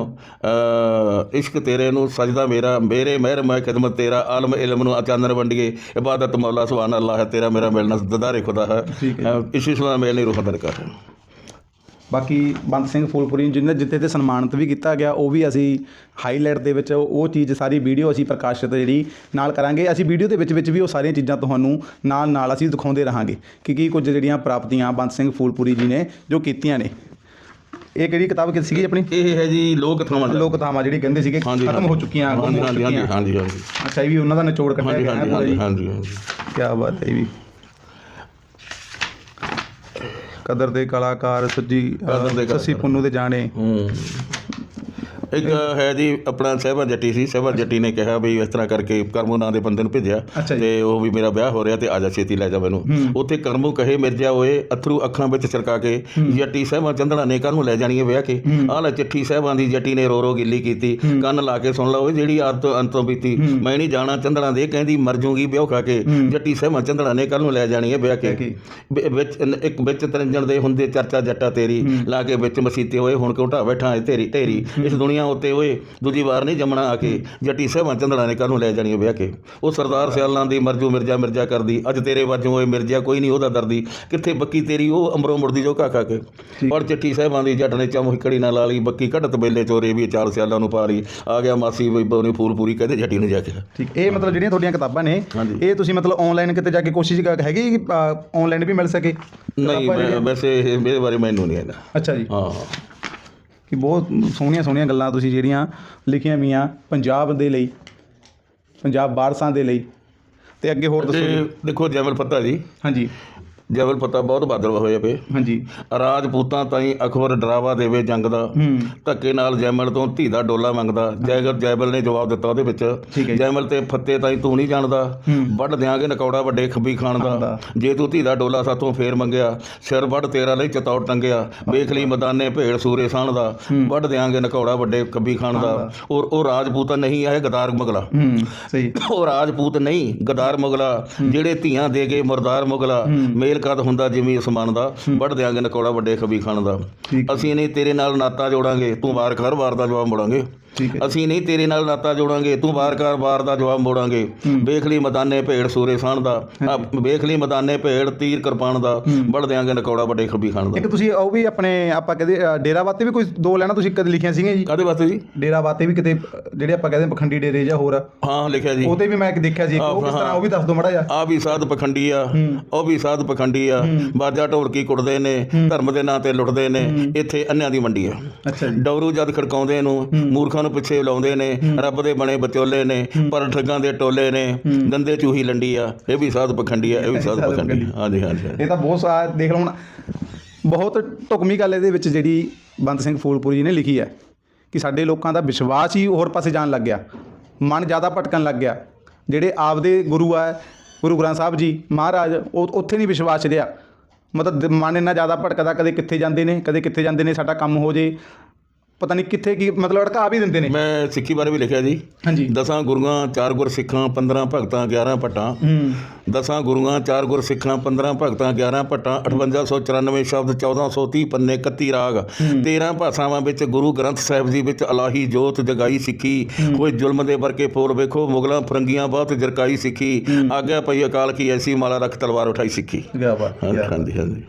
[SPEAKER 2] ਇਸ਼ਕ ਤੇਰੇ ਨੂੰ ਸਜਦਾ ਮੇਰਾ ਮੇਰੇ ਮਹਿਰਮ ਹੈ ਖਿਦਮਤ ਤੇਰਾ ਆਲਮ ਇਲਮ ਨੂੰ ਅਚਾਨਰ ਵੰਡੀਏ। ਇਬਾਦਤ ਮੌਲਾ ਸੁਭਾਨ ਅੱਲਾਹ ਹੈ ਤੇਰਾ ਮੇਰਾ ਮਿਲਣਾ ਦਦਾਰੇ ਖੁਦਾ ਹੈ। ਇਸ਼ਕ ਦਾ ਮਿਲ ਨਹੀਂ ਰੂਹਾਂ ਦਾ ਨਿਕਾਹ ਹੈ।
[SPEAKER 1] ਬਾਕੀ ਬੰਤ ਸਿੰਘ ਫੂਲਪੁਰੀ ਜਿਹਨੇ ਜਿੱਥੇ ਤੇ ਸਨਮਾਨਿਤ ਵੀ ਕੀਤਾ ਗਿਆ ਉਹ ਵੀ ਅਸੀਂ ਹਾਈਲਾਈਟ ਦੇ ਵਿੱਚ ਉਹ ਚੀਜ਼ ਸਾਰੀ ਵੀਡੀਓ ਅਸੀਂ ਪ੍ਰਕਾਸ਼ਿਤ ਜਿਹੜੀ ਨਾਲ ਕਰਾਂਗੇ। ਅਸੀਂ ਵੀਡੀਓ ਦੇ ਵਿੱਚ ਵਿੱਚ ਵੀ ਉਹ ਸਾਰੀਆਂ ਚੀਜ਼ਾਂ ਤੁਹਾਨੂੰ ਨਾਲ ਨਾਲ ਅਸੀਂ ਦਿਖਾਉਂਦੇ ਰਹਾਂਗੇ ਕਿ ਕੀ ਕੁਝ ਜਿਹੜੀਆਂ ਪ੍ਰਾਪਤੀਆਂ ਬੰਤ ਸਿੰਘ ਫੂਲਪੁਰੀ ਜੀ ਨੇ ਜੋ ਕੀਤੀਆਂ ਨੇ। ਇਹ ਕਿਹੜੀ ਕਿਤਾਬ ਕਿ ਸੀਗੀ ਆਪਣੀ?
[SPEAKER 2] ਇਹ ਹੈ ਜੀ ਲੋਕ ਕਥਾਵਾਂ
[SPEAKER 1] ਲੋਕ ਕਥਾਵਾਂ ਜਿਹੜੀ ਕਹਿੰਦੇ ਸੀਗੇ ਖਤਮ। ਹੋ ਚੁੱਕੀਆਂ
[SPEAKER 2] ਹਾਂਜੀ
[SPEAKER 1] ਹੋ
[SPEAKER 2] ਹਾਂਜੀ ਹਾਂਜੀ
[SPEAKER 1] ਅੱਛਾ ਇਹ ਵੀ ਉਹਨਾਂ ਦਾ ਨਿਚੋੜ ਕੱਢਿਆ ਗਿਆ ਹੈ।
[SPEAKER 2] ਹਾਂਜੀ ਹਾਂਜੀ।
[SPEAKER 1] ਕੀ ਬਾਤ ਹੈ ਇਹ ਵੀ। ਕਦਰ ਦੇ ਕਲਾਕਾਰ ਸੱਜੀ
[SPEAKER 2] ਕਦਰ ਦੇ
[SPEAKER 1] ਸੱਸੀ ਪੁੰਨੂ ਦੇ ਜਾਣੇ।
[SPEAKER 2] ਹੂੰ। ਇੱਕ ਹੈ ਜੀ ਆਪਣਾ ਸਹਿਬਾ ਜੱਟੀ ਸੀ। ਸਹਿਬਾ ਜੱਟੀ ਨੇ ਕਿਹਾ ਵੀ ਇਸ ਤਰ੍ਹਾਂ ਕਰਕੇ ਕਰਮੂ ਨਾਂ ਦੇ ਬੰਦੇ ਨੂੰ ਭੇਜਿਆ। ਤੇ ਉਹ ਵੀ ਮੇਰਾ ਵਿਆਹ ਹੋ ਰਿਹਾ ਤੇ ਆਜਾ ਛੇਤੀ ਲੈ ਜਾ ਮੈਨੂੰ। ਉੱਥੇ ਕਰਮੂ ਕਹੇ ਮਿਰਜਾ ਹੋਏ ਅਥਰੂ ਅੱਖਾਂ ਵਿੱਚ ਛਿੜਕਾ ਕੇ ਜੱਟੀ ਸਹਿਬਾ ਚੰਦੜਾ ਨੇ ਘਰ ਨੂੰ ਲੈ ਜਾਣੀ ਹੈ ਵਿਆਹ ਕੇ? ਆਹ ਲੈ ਚਿੱਠੀ ਸਹਿਬਾਂ ਦੀ ਜੱਟੀ ਨੇ ਰੋ ਰੋ ਗਿੱਲੀ ਕੀਤੀ। ਕੰਨ ਲਾ ਕੇ ਸੁਣ ਲਓ ਜਿਹੜੀ ਆਦਤ ਅੰਤੋਂ ਬੀਤੀ ਮੈਂ ਨਹੀਂ ਜਾਣਾ ਚੰਦੜਾ ਦੇ ਕਹਿੰਦੀ ਮਰ ਜੂਗੀ ਵਿਆਹ ਖਾ ਕੇ। ਜੱਟੀ ਸਹਿਬਾਂ ਚੰਦੜਾ ਨੇ ਘਰ ਨੂੰ ਲੈ ਜਾਣੀ ਹੈ ਵਿਆਹ ਕੇ? ਵਿੱਚ ਇੱਕ ਵਿੱਚ ਤਰੰਜਣ ਦੇ ਹੁੰਦੇ ਚਰਚਾ ਜੱਟਾ ਤੇਰੀ ਲਾ ਕੇ ਵਿੱਚ ਮਸੀਤੇ ਹੋਏ ਹੁਣ ਕਿਉਂ ਢਾ ਬੈਠਾ ਤੇਰੀ ਢੇਰੀ ਇਸ ਦੁਨੀਆ ਉੱਤੇ ਓਏ ਦੂਜੀ ਵਾਰ ਨਹੀਂ ਜੰਮਣਾ ਆ ਕੇ। ਜੱਟੀ ਸਹਿਬਾਂ ਚੰਦੜਾ ਨੇ ਕੱਲ ਨੂੰ ਲੈ ਜਾਣੀ ਵਿਆਹ ਕੇ? ਉਹ ਸਰਦਾਰ ਸਿਆਲਾਂ ਦੀ ਮਰਜੂ ਮਿਰਜ਼ਾ ਮਿਰਜ਼ਾ ਕਰਦੀ। ਅੱਜ ਤੇਰੇ ਵਾਜੋਂ ਓਏ ਮਿਰਜ਼ਾ ਕੋਈ ਨਹੀਂ ਉਹਦਾ ਦਰਦੀ। ਕਿੱਥੇ ਬੱਕੀ ਤੇਰੀ ਉਹ ਅੰਬਰੋਂ ਮੁੜਦੀ ਜੋ ਕਾ ਕਾ? ਕੇ ਔਰ ਚਿੱਠੀ ਸਹਿਬਾਂ ਦੀ ਜੱਟ ਨੇ ਚਮੋਹ ਕੜੀ ਨਾਲ ਲਾ ਲਈ ਬੱਕੀ ਘਟਤ ਬੇਲੇ ਚੋਰੇ ਵੀ ਚਾਰ ਸਿਆਲਾਂ ਨੂੰ ਪਾ ਲਈ ਆ ਗਿਆ ਮਾਸੀ ਬਈਬੋ ਨੇ ਫੂਲ ਪੂਰੀ ਕਹਿੰਦੇ ਜੱਟੀ ਨੂੰ ਜਾ ਕੇ।
[SPEAKER 1] ਠੀਕ ਇਹ ਮਤਲਬ ਜਿਹੜੀਆਂ ਤੁਹਾਡੀਆਂ ਕਿਤਾਬਾਂ ਨੇ। ਇਹ ਤੁਸੀਂ ਮਤਲਬ ਆਨਲਾਈਨ ਕਿਤੇ ਜਾ ਕੇ ਕੋਸ਼ਿਸ਼ ਹੈਗੀ ਆਨਲਾਈਨ ਵੀ ਮਿਲ ਸਕੇ?
[SPEAKER 2] ਨਹੀਂ ਵੈਸੇ ਇਹ- ਮੇਰੇ ਬਾਰੇ ਮੈਨੂੰ ਨਹੀਂ ਹੈਗਾ
[SPEAKER 1] ਅੱਛਾ ਜੀ।
[SPEAKER 2] ਹਾਂ।
[SPEAKER 1] ਕਿ ਬਹੁਤ ਸੋਹਣੀਆਂ ਸੋਹਣੀਆਂ ਗੱਲਾਂ ਤੁਸੀਂ ਜਿਹੜੀਆਂ ਲਿਖੀਆਂ ਵੀਆਂ ਪੰਜਾਬ ਦੇ ਲਈ ਪੰਜਾਬ ਵਾਰਸਾਂ ਦੇ ਲਈ। ਤੇ ਅੱਗੇ ਹੋਰ ਦੱਸੋ ਜੀ।
[SPEAKER 2] ਦੇਖੋ ਜੈਮਲ ਪੱਤਾ ਜੀ।
[SPEAKER 1] ਹਾਂਜੀ।
[SPEAKER 2] ਜੈਮਲ ਪੱਤਾ ਬਹੁਤ ਬਹਾਦਰ ਹੋਏ ਪਏ।
[SPEAKER 1] ਹਾਂਜੀ।
[SPEAKER 2] ਰਾਜਪੂਤਾਂ ਤਾਈਂ ਅਖਬਰ ਡਰਾਵਾ ਦੇਵੇ ਜੰਗ ਦਾ। ਧੱਕੇ ਨਾਲ ਜੈਮਲ ਤੋਂ ਧੀ ਦਾ ਡੋਲਾ ਮੰਗਦਾ। ਜੈਗਰ ਜੈਬਲ ਨੇ ਜਵਾਬ ਦਿੱਤਾ ਉਹਦੇ ਵਿੱਚ। ਜੈਮਲ ਤੇ ਫੱਤੇ ਤਾਈਂ ਤੂੰ ਨਹੀਂ ਜਾਣਦਾ। ਵੱਢ ਦਿਆਂਗੇ ਨਕੌੜਾ ਵੱਡੇ ਖੱਬੀ ਖਾਣ ਦਾ। ਜੇ ਤੂੰ ਧੀ ਦਾ ਡੋਲਾ ਸਾਥੋਂ ਫੇਰ ਮੰਗਿਆ ਸਿਰ ਵੱਢ ਤੇਰਾ ਲਈ ਚਤੌੜ ਟੰਗਿਆ। ਵੇਖ ਲਈ ਮੈਦਾਨੇ ਭੇੜ ਸੂਰੇ ਸਾਣ ਦਾ। ਵੱਢ ਦਿਆਂਗੇ ਨਕੌੜਾ ਵੱਡੇ ਖੱਬੀ ਖਾਣ ਦਾ। ਔਰ ਉਹ ਰਾਜਪੂਤ ਨਹੀਂ ਹੈ ਗਦਾਰ ਮੁਗਲਾ।
[SPEAKER 1] ਸਹੀ।
[SPEAKER 2] ਉਹ ਰਾਜਪੂਤ ਨਹੀਂ ਗਦਾਰ ਮੁਗਲਾ। ਜਿਹੜੇ ਧੀਆਂ ਦੇ ਗਏ ਮੁਰਦਾਰ ਮੁਗਲਾ। ਮੇਲ ਕਦ ਹੁੰਦਾ ਜਿਵੇਂ ਉਸਮਾਨ ਦਾ ਵੱਢ ਦਿਆਂਗੇ ਨਕੌੜਾ ਵੱਡੇ ਖਬੀ ਖਾਨ ਦਾ ਅਸੀਂ ਨਹੀਂ ਤੇਰੇ ਨਾਲ ਨਾਤਾ ਜੋੜਾਂਗੇ ਤੂੰ ਵਾਰ ਕਰ ਵਾਰ ਦਾ ਜਵਾਬ ਮੋੜਾਂਗੇ। ਅਸੀਂ ਨਹੀਂ ਤੇਰੇ ਨਾਲ ਨਾਤਾ ਜੋੜਾਂਗੇ ਤੂੰ ਵਾਰ ਕਰ ਵਾਰ ਦਾ ਜਵਾਬ ਮੋੜਾਂਗੇ। ਵੇਖ ਲਈ ਮੈਦਾਨੇ ਭੇੜ ਸੂਰੇ ਸਾਣ ਦਾ। ਵੇਖ ਲਈ ਮੈਦਾਨੇ ਭੇੜ ਤੀਰ ਕਿਰਪਾਨ ਦਾ। ਵੱਢ ਦਿਆਂਗੇ ਨਕੌੜਾ ਵੱਡੇ ਖਬੀ ਖਾਨ ਦਾ।
[SPEAKER 1] ਇੱਕ ਤੁਸੀਂ ਉਹ ਵੀ ਆਪਣੇ ਆਪਾਂ ਕਹਿੰਦੇ ਅ, ਡੇਰਾਵਾਤੇ ਵੀ ਕੋਈ ਦੋ ਲੈਣਾ ਤੁਸੀਂ ਕਦੇ ਲਿਖੀਆਂ ਸੀਗੀਆਂ ਜੀ?
[SPEAKER 2] ਕਾਦੇ ਵਾਸਤੇ ਜੀ?
[SPEAKER 1] ਡੇਰਾਵਾਤੇ ਵੀ ਕਿਤੇ ਜਿਹੜੇ ਆਪਾਂ ਕਹਿੰਦੇ ਪਖੰਡੀ ਡੇਰੇ ਜਾਂ ਹੋਰ।
[SPEAKER 2] ਹਾਂ ਲਿਖਿਆ ਜੀ।
[SPEAKER 1] ਉਹਤੇ ਵੀ ਮੈਂ ਇੱਕ ਦੇਖਿਆ ਸੀ ਇੱਕ, ਉਹ ਕਿਸ ਤਰ੍ਹਾਂ ਉਹ ਵੀ ਦੱਸ ਦਿਓ ਮੜਾ ਜਾ
[SPEAKER 2] ਆ ਵੀ ਸਾਧ ਪਖੰਡੀ ਆ। ਉਹ ਵੀ ਸਾਧ ਪਖੰਡੀ ਆ। ਬਾਜਾ ਢੋਲਕੀ ਕੁੱਟਦੇ ਨੇ ਧਰਮ ਦੇ ਨਾਂ ਤੇ ਲੁੱਟਦੇ ਨੇ। ਇੱਥੇ ਅੰਨਿਆਂ ਦੀ ਮੰਡੀ ਆ।
[SPEAKER 1] ਅੱਛਾ ਜੀ।
[SPEAKER 2] ਡੌਰੂ ਜਦ ਖੜਕਾਉਂਦੇ ਨੂੰ ਮੂਰਖਾਂ ਨੂੰ ਪਿੱਛੇ ਲਾਉਂਦੇ ਨੇ ਰੱਬ ਦੇ ਬਣੇ ਵਿਚੋਲੇ ਨੇ ਪਰ ਠੱਗਾਂ ਦੇ ਟੋਲੇ ਨੇ ਗੰਦੇ ਚੂਹੀ ਲੰਡੀ ਆ ਇਹ ਵੀ ਸਾਧ ਪਖੰਡੀ ਆ ਇਹ ਵੀ ਸਾਧ ਪਖੰਡੀ ਆ। ਹਾਂਜੀ ਹਾਂਜੀ।
[SPEAKER 1] ਇਹ ਤਾਂ ਬਹੁਤ ਸਾ ਦੇਖ ਲਓ ਹੁਣ ਬਹੁਤ ਢੁਕਵੀਂ ਗੱਲ ਇਹਦੇ ਵਿੱਚ ਜਿਹੜੀ ਬੰਦ ਸਿੰਘ ਫੂਲਪੁਰੀ ਜੀ ਨੇ ਲਿਖੀ ਹੈ ਕਿ ਸਾਡੇ ਲੋਕਾਂ ਦਾ ਵਿਸ਼ਵਾਸ ਹੀ ਹੋਰ ਪਾਸੇ ਜਾਣ ਲੱਗ ਗਿਆ ਮਨ ਜ਼ਿਆਦਾ ਭਟਕਣ ਲੱਗ ਗਿਆ। ਜਿਹੜੇ ਆਪਦੇ ਗੁਰੂ ਆ ਗੁਰੂ ਗ੍ਰੰਥ ਸਾਹਿਬ ਜੀ ਮਹਾਰਾਜ ਉਹ ਉੱਥੇ ਨਹੀਂ ਵਿਸ਼ਵਾਸ ਰਿਹਾ। ਮਤਲਬ ਮਨ ਇੰਨਾ ਜ਼ਿਆਦਾ ਭਟਕਦਾ ਕਦੇ ਕਿੱਥੇ ਜਾਂਦੇ ਨੇ ਕਦੇ ਕਿੱਥੇ ਜਾਂਦੇ ਨੇ ਸਾਡਾ ਕੰਮ ਹੋ ਜੇ ਪਤਾ ਨਹੀਂ ਕਿੱਥੇ ਕੀ ਮਤਲਬ ਅੜਕਾ ਵੀ ਦਿੰਦੇ ਨੇ।
[SPEAKER 2] ਮੈਂ ਸਿੱਖੀ ਬਾਰੇ ਵੀ ਲਿਖਿਆ ਜੀ।
[SPEAKER 1] ਹਾਂਜੀ।
[SPEAKER 2] ਦਸਾਂ ਗੁਰੂਆਂ ਚਾਰ ਗੁਰ ਸਿੱਖਾਂ 15 ਭਗਤਾਂ 11 ਭੱਟਾਂ।
[SPEAKER 1] ਹੂੰ।
[SPEAKER 2] ਦਸਾਂ ਗੁਰੂਆਂ ਚਾਰ ਗੁਰ ਸਿੱਖਾਂ 15 ਭਗਤਾਂ 11 ਭੱਟਾਂ 5894 ਸ਼ਬਦ 1430 ਪੰਨੇ 31 ਰਾਗ। 13 ਭਾਸ਼ਾਵਾਂ ਵਿੱਚ ਗੁਰੂ ਗ੍ਰੰਥ ਸਾਹਿਬ ਜੀ ਵਿੱਚ ਅਲਾਹੀ ਜੋਤ ਜਗਾਈ ਸਿੱਖੀ। ਕੋਈ ਜ਼ੁਲਮ ਦੇ ਵਰਕੇ ਫੋਰ ਵੇਖੋ ਮੁਗਲਾਂ ਫਰੰਗੀਆਂ ਬਹੁਤ ਜਰਕਾਈ ਸਿੱਖੀ। ਆਗਿਆ ਪਈ ਅਕਾਲ ਕੀ ਐਸੀ ਮਾਲਾ ਰੱਖ ਤਲਵਾਰ ਉਠਾਈ ਸਿੱਖੀ।
[SPEAKER 1] ਕਿਆ ਬਾਤ।
[SPEAKER 2] ਹਾਂਜੀ ਹਾਂਜੀ।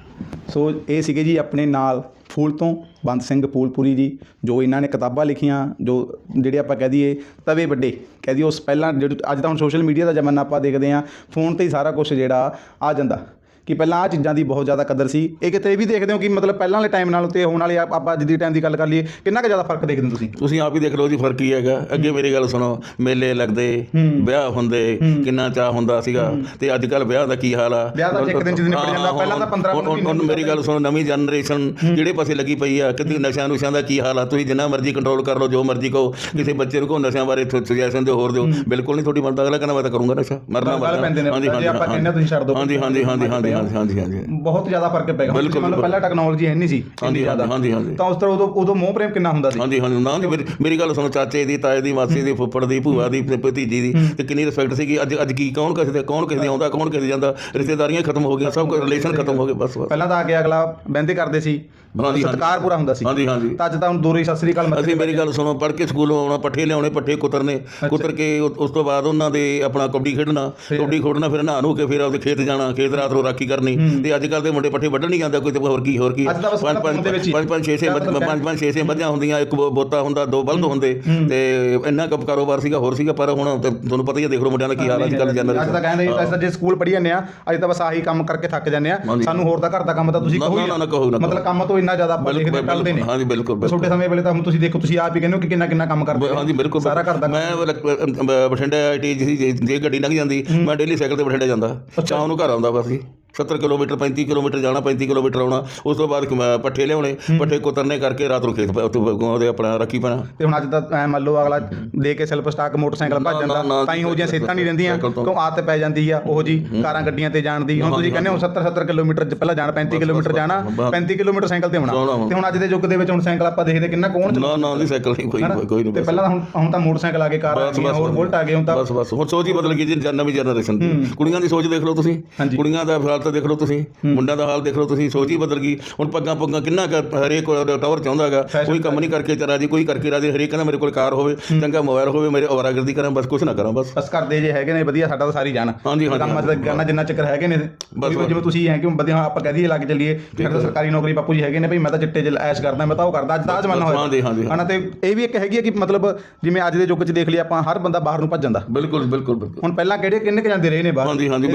[SPEAKER 1] ਸੋ ਇਹ ਸੀਗੇ ਜੀ ਆਪਣੇ ਨਾਲ ਫੂਲ ਤੋਂ ਬੰਦ ਸਿੰਘ ਫੂਲਪੁਰੀ ਜੀ, ਜੋ ਇਹਨਾਂ ਨੇ ਕਿਤਾਬਾਂ ਲਿਖੀਆਂ, ਜੋ ਜਿਹੜੇ ਆਪਾਂ ਕਹਿ ਦਈਏ ਤਵੇ ਵੱਡੇ, ਕਹਿ ਦਈਏ ਉਸ ਪਹਿਲਾਂ, ਜਿਹੜੇ ਅੱਜ ਤਾਂ ਹੁਣ ਸੋਸ਼ਲ ਮੀਡੀਆ ਦਾ ਜ਼ਮਾਨਾ ਆਪਾਂ ਦੇਖਦੇ ਹਾਂ ਫੋਨ ਤੇ ਹੀ ਸਾਰਾ ਕੁਛ ਜਿਹੜਾ ਆ ਜਾਂਦਾ। ਕਿ ਪਹਿਲਾਂ ਆ ਚੀਜ਼ਾਂ ਦੀ ਬਹੁਤ ਜ਼ਿਆਦਾ ਕਦਰ ਸੀ। ਇਹ ਕਿਤੇ ਇਹ ਵੀ ਦੇਖਦੇ ਹੋ ਕਿ ਮਤਲਬ ਪਹਿਲਾਂ ਵਾਲੇ ਟਾਈਮ ਨਾਲ ਤੇ ਹੁਣ ਵਾਲੇ ਆਪ- ਅੱਜ ਦੀ ਟਾਈਮ ਦੀ ਗੱਲ ਕਰ ਲਈਏ ਕਿੰਨਾ ਕੁ ਜ਼ਿਆਦਾ ਫ਼ਰਕ ਦੇਖਦੇ ਹੋ ਤੁਸੀਂ?
[SPEAKER 2] ਤੁਸੀਂ ਆਪ ਹੀ ਦੇਖ ਲਓ ਜੀ ਫ਼ਰਕ ਕੀ ਹੈਗਾ। ਅੱਗੇ ਮੇਰੀ ਗੱਲ ਸੁਣੋ ਮੇਲੇ ਲੱਗਦੇ ਵਿਆਹ ਹੁੰਦੇ ਕਿੰਨਾ ਚਾਹ ਹੁੰਦਾ ਸੀਗਾ। ਤੇ ਅੱਜ ਕੱਲ ਵਿਆਹ ਦਾ ਕੀ ਹਾਲ ਆ?
[SPEAKER 1] ਵਿਆਹ ਦਾ ਇੱਕ ਦਿਨ ਚ ਨਿਪਟ ਜਾਂਦਾ, ਪਹਿਲਾਂ ਤਾਂ 15
[SPEAKER 2] ਹੁਣ- ਹੁਣ- ਹੁਣ ਮੇਰੀ ਗੱਲ ਸੁਣੋ ਨਵੀਂ ਜਨਰੇਸ਼ਨ ਜਿਹੜੇ ਪਾਸੇ ਲੱਗੀ ਪਈ ਆ ਕਿਤੇ ਨਸ਼ਿਆਂ ਨੁਸ਼ਿਆਂ ਦਾ ਕੀ ਹਾਲ ਆ? ਤੁਸੀਂ ਜਿੰਨਾ ਮਰਜ਼ੀ ਕੰਟਰੋਲ ਕਰ ਲਓ ਜੋ ਮਰਜ਼ੀ ਕਹੋ ਕਿਸੇ ਬੱਚੇ ਨੂੰ ਕਹੋ ਨਸ਼ਿਆਂ ਬਾਰੇ ਸੁਜੈਸ਼ਨ ਦਿਓ ਹੋਰ ਦਿਓ। ਬਿਲਕੁਲ ਨਹੀਂ ਤੁਹਾਡੀ ਬਣਦਾ। ਅਗਲਾ ਕਹਿੰਦਾ ਮੈਂ ਤਾਂ ਕਰੂੰਗਾ ਨਸ਼ਾ ਮਰਨਾ ਮਰਨਾ।
[SPEAKER 1] ਪੈਂਦੇ ਨੇ, ਜੇ ਆਪਾਂ ਕਹਿੰਦੇ ਤੁਸੀਂ ਛੱਡ ਦਿਓ।
[SPEAKER 2] ਹਾਂਜੀ ਹਾਂਜੀ ਹਾਂਜੀ ਹਾਂਜੀ ਹਾਂਜੀ ਹਾਂਜੀ ਹਾਂਜੀ
[SPEAKER 1] ਬਹੁਤ ਜ਼ਿਆਦਾ ਫ਼ਰਕ ਪੈ ਗਿਆ। ਮਤਲਬ ਪਹਿਲਾਂ ਟੈਕਨੋਲੋਜੀ ਹੈ ਨਹੀਂ ਸੀ ਇੰਨੀ
[SPEAKER 2] ਹਾਂਜੀ
[SPEAKER 1] ਜ਼ਿਆਦਾ।
[SPEAKER 2] ਹਾਂਜੀ ਹਾਂਜੀ
[SPEAKER 1] ਤਾਂ ਉਸ ਤਰ੍ਹਾਂ ਉਦੋਂ ਉਦੋਂ ਮੋਹ ਪ੍ਰੇਮ ਕਿੰਨਾ ਹੁੰਦਾ ਸੀ?
[SPEAKER 2] ਹਾਂਜੀ ਹਾਂਜੀ ਨਾ ਜੀ ਮੇਰੀ- ਗੱਲ ਸੁਣੋ ਚਾਚੇ ਦੀ ਤਾਏ ਦੀ ਮਾਸੀ ਦੀ ਫੁੱਫੜ ਦੀ ਭੂਆ ਦੀ ਭਤੀਜੀ ਦੀ ਤੇ ਕਿੰਨੀ ਰਿਸਪੈਕਟ ਸੀਗੀ। ਅੱਜ ਅੱਜ ਕੀ ਕੌਣ ਕਿਸੇ ਦੇ ਕੌਣ ਕਿਸੇ ਦੇ ਆਉਂਦਾ ਕੌਣ ਕਿਸੇ ਦੇ ਜਾਂਦਾ? ਰਿਸ਼ਤੇਦਾਰੀਆਂ ਖਤਮ ਹੋ ਗਈਆਂ ਸਭ ਕੁਝ ਰਿਲੇਸ਼ਨ ਖਤਮ ਹੋ ਗਏ ਬਸ।
[SPEAKER 1] ਪਹਿਲਾਂ ਤਾਂ ਆ ਕੇ ਅਗਲਾ ਬਹਿੰਦੇ ਕਰਦੇ ਸੀ।
[SPEAKER 2] ਹਾਂਜੀ,
[SPEAKER 1] ਸਤਕਾਰ ਪੂਰਾ ਹੁੰਦਾ ਸੀ।
[SPEAKER 2] ਹਾਂਜੀ ਹਾਂਜੀ।
[SPEAKER 1] ਤਾਂ ਅੱਜ ਤਾਂ ਹੁਣ ਦੂਰੀ ਸਤਿ ਸ੍ਰੀ ਅਕਾਲ ਮੱਥੇ
[SPEAKER 2] ਅਸੀਂ ਮੇਰੀ ਗੱਲ ਸੁਣੋ ਪੜ੍ਹ ਕੇ ਸਕੂਲੋਂ ਆਉਣਾ ਪੱਠੇ ਲਿਆਉਣੇ ਪੱਠੇ ਕੁਤਰਨੇ ਕੁਤਰ ਕੇ ਉ- ਉਸ ਤੋਂ ਬਾਅਦ ਉਹਨਾਂ ਦੇ ਆਪਣਾ ਕਬੱਡੀ ਖੇਡਣਾ ਕਬੱਡੀ ਖੋੜਨਾ ਫਿਰ ਨਹਾ ਨੂੰ ਕੇ ਫਿਰ ਆਪਦੇ ਖੇਤ ਜਾਣਾ ਖੇਤ ਰਾਤ ਨੂੰ ਰਾਖੀ ਕਰਨੀ। ਤੇ ਅੱਜ ਕੱਲ ਦੇ ਮੁੰਡੇ ਪੱਠੇ ਵੱਢਣ ਨਹੀਂ ਜਾਂਦਾ ਕੋਈ ਤੇ ਹੋਰ ਕੀ ਹੋਰ ਕੀ।
[SPEAKER 1] ਅੱਜ ਤਾਂ ਬਸ
[SPEAKER 2] ਪੰਜ
[SPEAKER 1] ਫੋਨ
[SPEAKER 2] ਪੰਜ
[SPEAKER 1] ਦੇ ਵਿੱਚ ਹੀ।
[SPEAKER 2] ਪੰਜ ਪੰਜ ਛੇ ਛੇ ਮੱਝ- ਪੰਜ ਪੰਜ ਛੇ ਛੇ ਮੱਝਾਂ ਹੁੰਦੀਆਂ ਇੱਕ ਬੋ- ਬੋਤਾ ਹੁੰਦਾ ਦੋ ਬਲਦ ਹੁੰਦੇ। ਤੇ ਇੰਨਾ ਕੁ ਕਾਰੋਬਾਰ ਸੀਗਾ ਹੋਰ ਸੀਗਾ ਪਰ ਹੁਣ ਤੇ ਤੁਹਾਨੂੰ ਪਤਾ ਹੀ ਹੈ ਦੇਖ ਲਓ ਮੁੰਡਿਆਂ ਦਾ ਕੀ ਹਾਲ ਅੱਜ ਕੱਲ
[SPEAKER 1] ਅੱਜ ਤਾਂ ਕਹਿੰਦੇ ਅਸੀਂ ਤਾਂ ਜੇ ਸਕੂਲ ਪੜ੍ਹੀ ਜਾਂਦੇ ਆ ਅੱਜ ਤਾਂ ਬਸ ਆਹੀ ਕੰਮ ਕਰਕੇ ਥੱਕ ਜਾਂਦੇ ਆ। ਸਾਨੂੰ ਹੋਰ ਤਾਂ ਘਰ ਦਾ ਕੰਮ ਤਾਂ ਤੁਸੀਂ
[SPEAKER 2] ਨਾ-
[SPEAKER 1] ਕਹੋ
[SPEAKER 2] ਨਾ- ਨਾ- ਨਾ ਕਹੋ, ਨਾ
[SPEAKER 1] ਮਤਲਬ ਕੰਮ ਤੋਂ ਇੰਨਾ ਕਿੰਨਾ ਜ਼ਿਆਦਾ ਆਪਾਂ ਦੇਖਦੇ ਟਲਦੇ ਨੇ।
[SPEAKER 2] ਹਾਂਜੀ ਬਿਲਕੁਲ ਬਿਲਕੁਲ
[SPEAKER 1] ਛੋਟੇ ਸਮੇਂ ਵੇਲੇ ਤਾਂ ਹੁਣ ਤੁਸੀਂ ਦੇਖੋ ਤੁਸੀਂ ਆਪ ਹੀ ਕਹਿੰਦੇ ਹੋ ਕਿ ਕਿੰਨਾ ਕਿੰਨਾ ਕੰਮ ਕਰਦੇ
[SPEAKER 2] ਹਾਂਜੀ ਬਿਲਕੁਲ
[SPEAKER 1] ਸਾਰਾ ਘਰ ਦਾ
[SPEAKER 2] ਮੈਂ ਬਠਿੰਡੇ ਆਈਟੀ ਜੀ ਜੇ ਗੱਡੀ ਲੰਘ ਜਾਂਦੀ ਮੈਂ ਡੇਲੀ ਸਾਈਕਲ ਤੇ ਬਠਿੰਡੇ ਜਾਂਦਾ। ਸ਼ਾਮ ਨੂੰ ਘਰ ਆਉਂਦਾ ਬਸ ਜੀ। 70 ਕਿਲੋਮੀਟਰ 35 ਕਿਲੋਮੀਟਰ ਜਾਣਾ 35 ਕਿਲੋਮੀਟਰ ਆਉਣਾ। ਉਸ ਤੋਂ ਬਾਅਦ ਕ- ਪੱਠੇ ਲਿਆਉਣੇ। ਪੱਠੇ ਕੁਤਰਨੇ ਕਰਕੇ ਰਾਤ ਨੂੰ ਖੇਤ ਉਹਦੇ ਆਪਣਾ ਰੱਖੀ ਪੈਣਾ।
[SPEAKER 1] ਤੇ ਹੁਣ ਅੱਜ ਤਾਂ ਐ ਮੰਨ ਲਓ ਅਗਲਾ ਦੇ ਕੇ ਸੈਲਫ ਸਟਾਕ ਮੋਟਰਸਾਈਕਲ ਭੱਜ ਜਾਂਦਾ ਤਾਂ ਹੀ ਹੋ ਜੀਆਂ ਸੇਤਾਂ ਨਹੀਂ ਰਹਿੰਦੀਆਂ। ਕਿਉਂ ਆਦਤ ਪੈ ਜਾਂਦੀ ਆ ਉਹ ਜੀ ਕਾਰਾਂ ਗੱਡੀਆਂ ਤੇ ਜਾਣ ਦੀ। ਹੁਣ ਤੁਸੀਂ ਕਹਿੰਦੇ ਹੋ 70 70 ਕਿਲੋਮੀਟਰ ਪਹਿਲਾਂ ਜਾਣਾ 35 ਕਿਲੋਮੀਟਰ ਜਾਣਾ
[SPEAKER 2] ਬਸ।
[SPEAKER 1] 35 ਕਿਲੋਮੀਟਰ ਸਾਈਕਲ ਤੇ ਹੁਣ। ਤੇ ਹੁਣ ਅੱਜ ਦੇ ਯੁੱਗ ਦੇ ਵਿੱਚ ਹੁਣ ਸਾਈਕਲ ਆਪਾਂ ਦੇਖਦੇ ਕਿੰਨਾ ਕੌਣ
[SPEAKER 2] ਨਾ ਨਾ ਜੀ ਸਾਈਕਲ ਨਹੀਂ ਕੋਈ? ਕੋਈ ਨਹੀਂ
[SPEAKER 1] ਤੇ ਪਹਿਲਾਂ ਹੁਣ ਹੁਣ ਤਾਂ ਮੋਟਰਸਾਈਕਲ ਆ ਗਏ ਕਾਰ ਆ
[SPEAKER 2] ਬਸ
[SPEAKER 1] ਹੋਰ ਬੁਲਟ ਆ ਗਏ ਹੁਣ ਤਾਂ
[SPEAKER 2] ਬਸ ਬਸ। ਹੁਣ ਸੋਚ ਹੀ ਬਦਲ ਗਈ ਜੀ ਨਵੀਂ ਜਨਰੇਸ਼ਨ ਦੀ। ਕੁੜੀਆਂ ਦੀ ਸੋਚ ਦੇਖ ਲਓ ਤੁਸੀਂ। ਕੁੜੀਆਂ ਦਾ ਹਾਲ ਦੇਖ ਲਓ ਤੁਸੀਂ ਮੁੰਡਿਆਂ ਦਾ ਹਾਲ ਦੇਖ ਲਓ ਤੁਸੀਂ ਸੋਚ ਹੀ ਬਦਲ ਗਈ। ਹੁਣ ਪੱਗਾਂ ਪੁੱਗਾਂ ਕਿੰਨਾ ਕੁ ਹਰੇਕ ਟਾਵਰ ਚਾਹੁੰਦਾ ਹੈਗਾ। ਕੋਈ ਕੰਮ ਨਹੀਂ ਕਰਕੇ ਤੇ ਰਾਜੀ ਕੋਈ ਕਰਕੇ ਰਾਜੀ। ਹਰੇਕ ਕਹਿੰਦਾ ਮੇਰੇ ਕੋਲ ਕਾਰ ਹੋਵੇ ਚੰਗਾ ਮੋਬਾਈਲ ਹੋਵੇ ਮੇਰੇ ਅਵਾਰਾਗਰਦੀ ਕਰਾਂ ਬਸ ਕੁਛ ਨਾ ਕਰਾਂ ਬਸ।
[SPEAKER 1] ਬਸ ਕਰਦੇ ਜੇ ਹੈਗੇ ਨੇ ਵਧੀਆ ਸਾਡਾ ਤਾਂ ਸਾਰੀ ਜਾਣ
[SPEAKER 2] ਹਾਂਜੀ, ਹਾਂਜੀ,
[SPEAKER 1] ਅੱਜ ਕਰਨਾ ਜਿੰਨਾ ਚੱਕਰ ਹੈਗੇ ਨੇ
[SPEAKER 2] ਬਸ,
[SPEAKER 1] ਜਿਵੇਂ ਤੁਸੀਂ ਹੈ ਕਿ ਵਧੀਆ ਆਪਾਂ ਕਹਿ ਦਈਏ ਲੱਗ ਚੱਲੀਏ। ਫਿਰ ਤਾਂ ਸਰਕਾਰੀ ਨੌਕਰੀ ਬਾਪੂ ਜੀ ਹੈਗੇ ਨੇ ਭਈ ਮੈਂ ਤਾਂ ਚਿੱਟੇ ਚ ਐਸ਼ ਕਰਦਾ ਮੈਂ ਤਾਂ ਉਹ ਕਰਦਾ ਅੱਜ ਦਾ ਜ਼ਮਾਨਾ ਹੋਇਆ।
[SPEAKER 2] ਹਾਂਜੀ, ਹਾਂਜੀ,
[SPEAKER 1] ਹਨਾ ਤੇ ਇਹ ਵੀ ਇੱਕ ਹੈਗੀ ਹੈ ਕਿ ਮਤਲਬ ਜਿਵੇਂ ਅੱਜ ਦੇ ਯੁੱਗ 'ਚ ਦੇਖ ਲਈ ਆਪਾਂ ਹਰ ਬੰਦਾ ਬਾਹਰ ਨੂੰ ਭੱਜ ਜਾਂਦਾ।
[SPEAKER 2] ਬਿਲਕੁਲ ਬਿਲਕੁਲ ਬਿਲਕੁਲ।
[SPEAKER 1] ਹੁਣ ਪਹਿਲਾਂ ਕਿਹੜੇ ਕਿੰਨੇ ਕੁ ਜਾਂਦੇ ਰਹੇ ਨੇ ਬਾਹਰ?
[SPEAKER 2] ਹਾਂਜੀ ਹਾਂਜੀ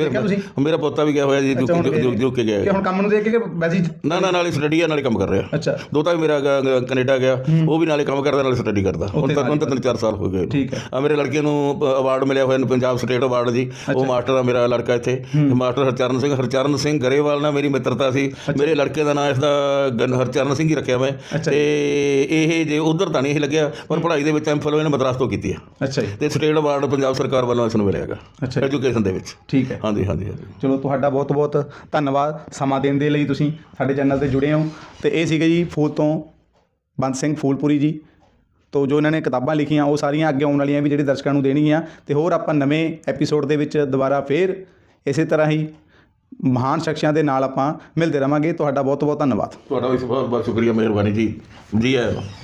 [SPEAKER 2] ਮੇਰਾ ਪੋਤਾ ਵੀ ਗਿਆ ਹੋਇਆ ਜੀ।
[SPEAKER 1] ਅੱਛਾ, ਹੁਣ
[SPEAKER 2] ਜੋ ਜੋ ਕੇ।
[SPEAKER 1] ਹੁਣ ਕੰਮ ਨੂੰ ਦੇਖ ਕੇ ਵੈਸੇ ਹੀ
[SPEAKER 2] ਨਾ ਨਾ ਨਾਲੇ ਸਟੱਡੀ ਆ ਨਾਲੇ ਕੰਮ ਕਰ ਰਿਹਾ।
[SPEAKER 1] ਅੱਛਾ।
[SPEAKER 2] ਦੋਤਾ ਵੀ ਮੇਰਾ ਗ- ਗ- ਕੈਨੇਡਾ ਗਿਆ ਉਹ ਵੀ ਨਾਲੇ ਕੰਮ ਕਰਦਾ ਨਾਲੇ ਸਟੱਡੀ ਕਰਦਾ। ਹੁਣ ਤੱਕ ਹੁਣ ਤੱਕ ਤਿੰਨ ਚਾਰ ਸਾਲ ਹੋ ਗਏ।
[SPEAKER 1] ਠੀਕ ਹੈ।
[SPEAKER 2] ਆ ਮੇਰੇ ਲੜਕੇ ਨੂੰ ਅਵਾਰਡ ਮਿਲਿਆ ਹੋਇਆ ਪੰਜਾਬ ਸਟੇਟ ਅਵਾਰਡ ਜੀ ਉਹ ਮਾਸਟਰ ਆ ਮੇਰਾ ਲੜਕਾ ਇੱਥੇ। ਮਾਸਟਰ ਹਰਚਰਨ ਸਿੰਘ ਹਰਚਰਨ ਸਿੰਘ ਗਰੇਵਾਲ ਨਾਲ ਮੇਰੀ ਮਿੱਤਰਤਾ ਸੀ। ਮੇਰੇ ਲੜਕੇ ਦਾ ਨਾਮ ਇਸ ਦਾ ਗਨ- ਹਰਚਰਨ ਸਿੰਘ ਹੀ ਰੱਖਿਆ ਮੈਂ। ਤੇ ਇਹ ਜੇ ਉਧਰ ਤਾਂ ਨਹੀਂ ਇਹ ਲੱਗਿਆ ਪਰ ਪੜ੍ਹਾਈ ਦੇ ਵਿੱਚ ਐਮਫਿਲ ਇਹਨੇ ਮਦਰਾਸ ਤੋਂ ਕੀਤੀ ਹੈ
[SPEAKER 1] ਅੱਛਾ ਜੀ।
[SPEAKER 2] ਤੇ ਸਟੇਟ ਅਵਾਰਡ ਪੰਜਾਬ ਸਰਕਾਰ ਵੱਲੋਂ ਇਸ ਨੂੰ ਮਿਲਿਆ ਹੈਗਾ
[SPEAKER 1] ਅੱਛਾ ਜੀ।
[SPEAKER 2] ਐਜੂਕੇਸ਼ਨ ਦੇ ਵਿੱਚ।
[SPEAKER 1] ਠੀਕ ਹੈ।
[SPEAKER 2] ਹਾਂਜੀ ਹਾਂਜੀ ਹਾਂਜੀ।
[SPEAKER 1] ਚਲੋ ਤੁਹਾਡਾ ਬਹੁਤ ਬਹੁਤ ਬਹੁਤ ਧੰਨਵਾਦ ਸਮਾਂ ਦੇਣ ਦੇ ਲਈ ਤੁਸੀਂ ਸਾਡੇ ਚੈਨਲ ਤੇ ਜੁੜੇ ਹੋ। ਤੇ ਇਹ ਸੀਗੇ ਜੀ ਫੂਲ ਤੋਂ ਬੰਦ ਸਿੰਘ ਫੂਲਪੁਰੀ ਜੀ। ਤੋ ਜੋ ਇਹਨਾਂ ਨੇ ਕਿਤਾਬਾਂ ਲਿਖੀਆਂ, ਉਹ ਸਾਰੀਆਂ ਅੱਗੇ ਆਉਣ ਵਾਲੀਆਂ ਵੀ ਜਿਹੜੇ ਦਰਸ਼ਕਾਂ ਨੂੰ ਦੇਣਗੀਆਂ। ਤੇ ਹੋਰ ਆਪਾਂ ਨਵੇਂ ਐਪੀਸੋਡ ਦੇ ਵਿੱਚ ਦੁਬਾਰਾ ਫੇਰ ਇਸੇ ਤਰ੍ਹਾਂ ਹੀ ਮਹਾਨ ਸ਼ਖਸੀਆਂ ਦੇ ਨਾਲ ਆਪਾਂ ਮਿਲਦੇ ਰਵਾਂਗੇ। ਤੁਹਾਡਾ ਬਹੁਤ ਬਹੁਤ ਧੰਨਵਾਦ।
[SPEAKER 2] ਤੁਹਾਡਾ ਵੀ ਬਹੁਤ ਬਹੁਤ ਸ਼ੁਕਰੀਆ, ਮਿਹਰਬਾਨੀ ਜੀ। ਜੀ ਆਇਆਂ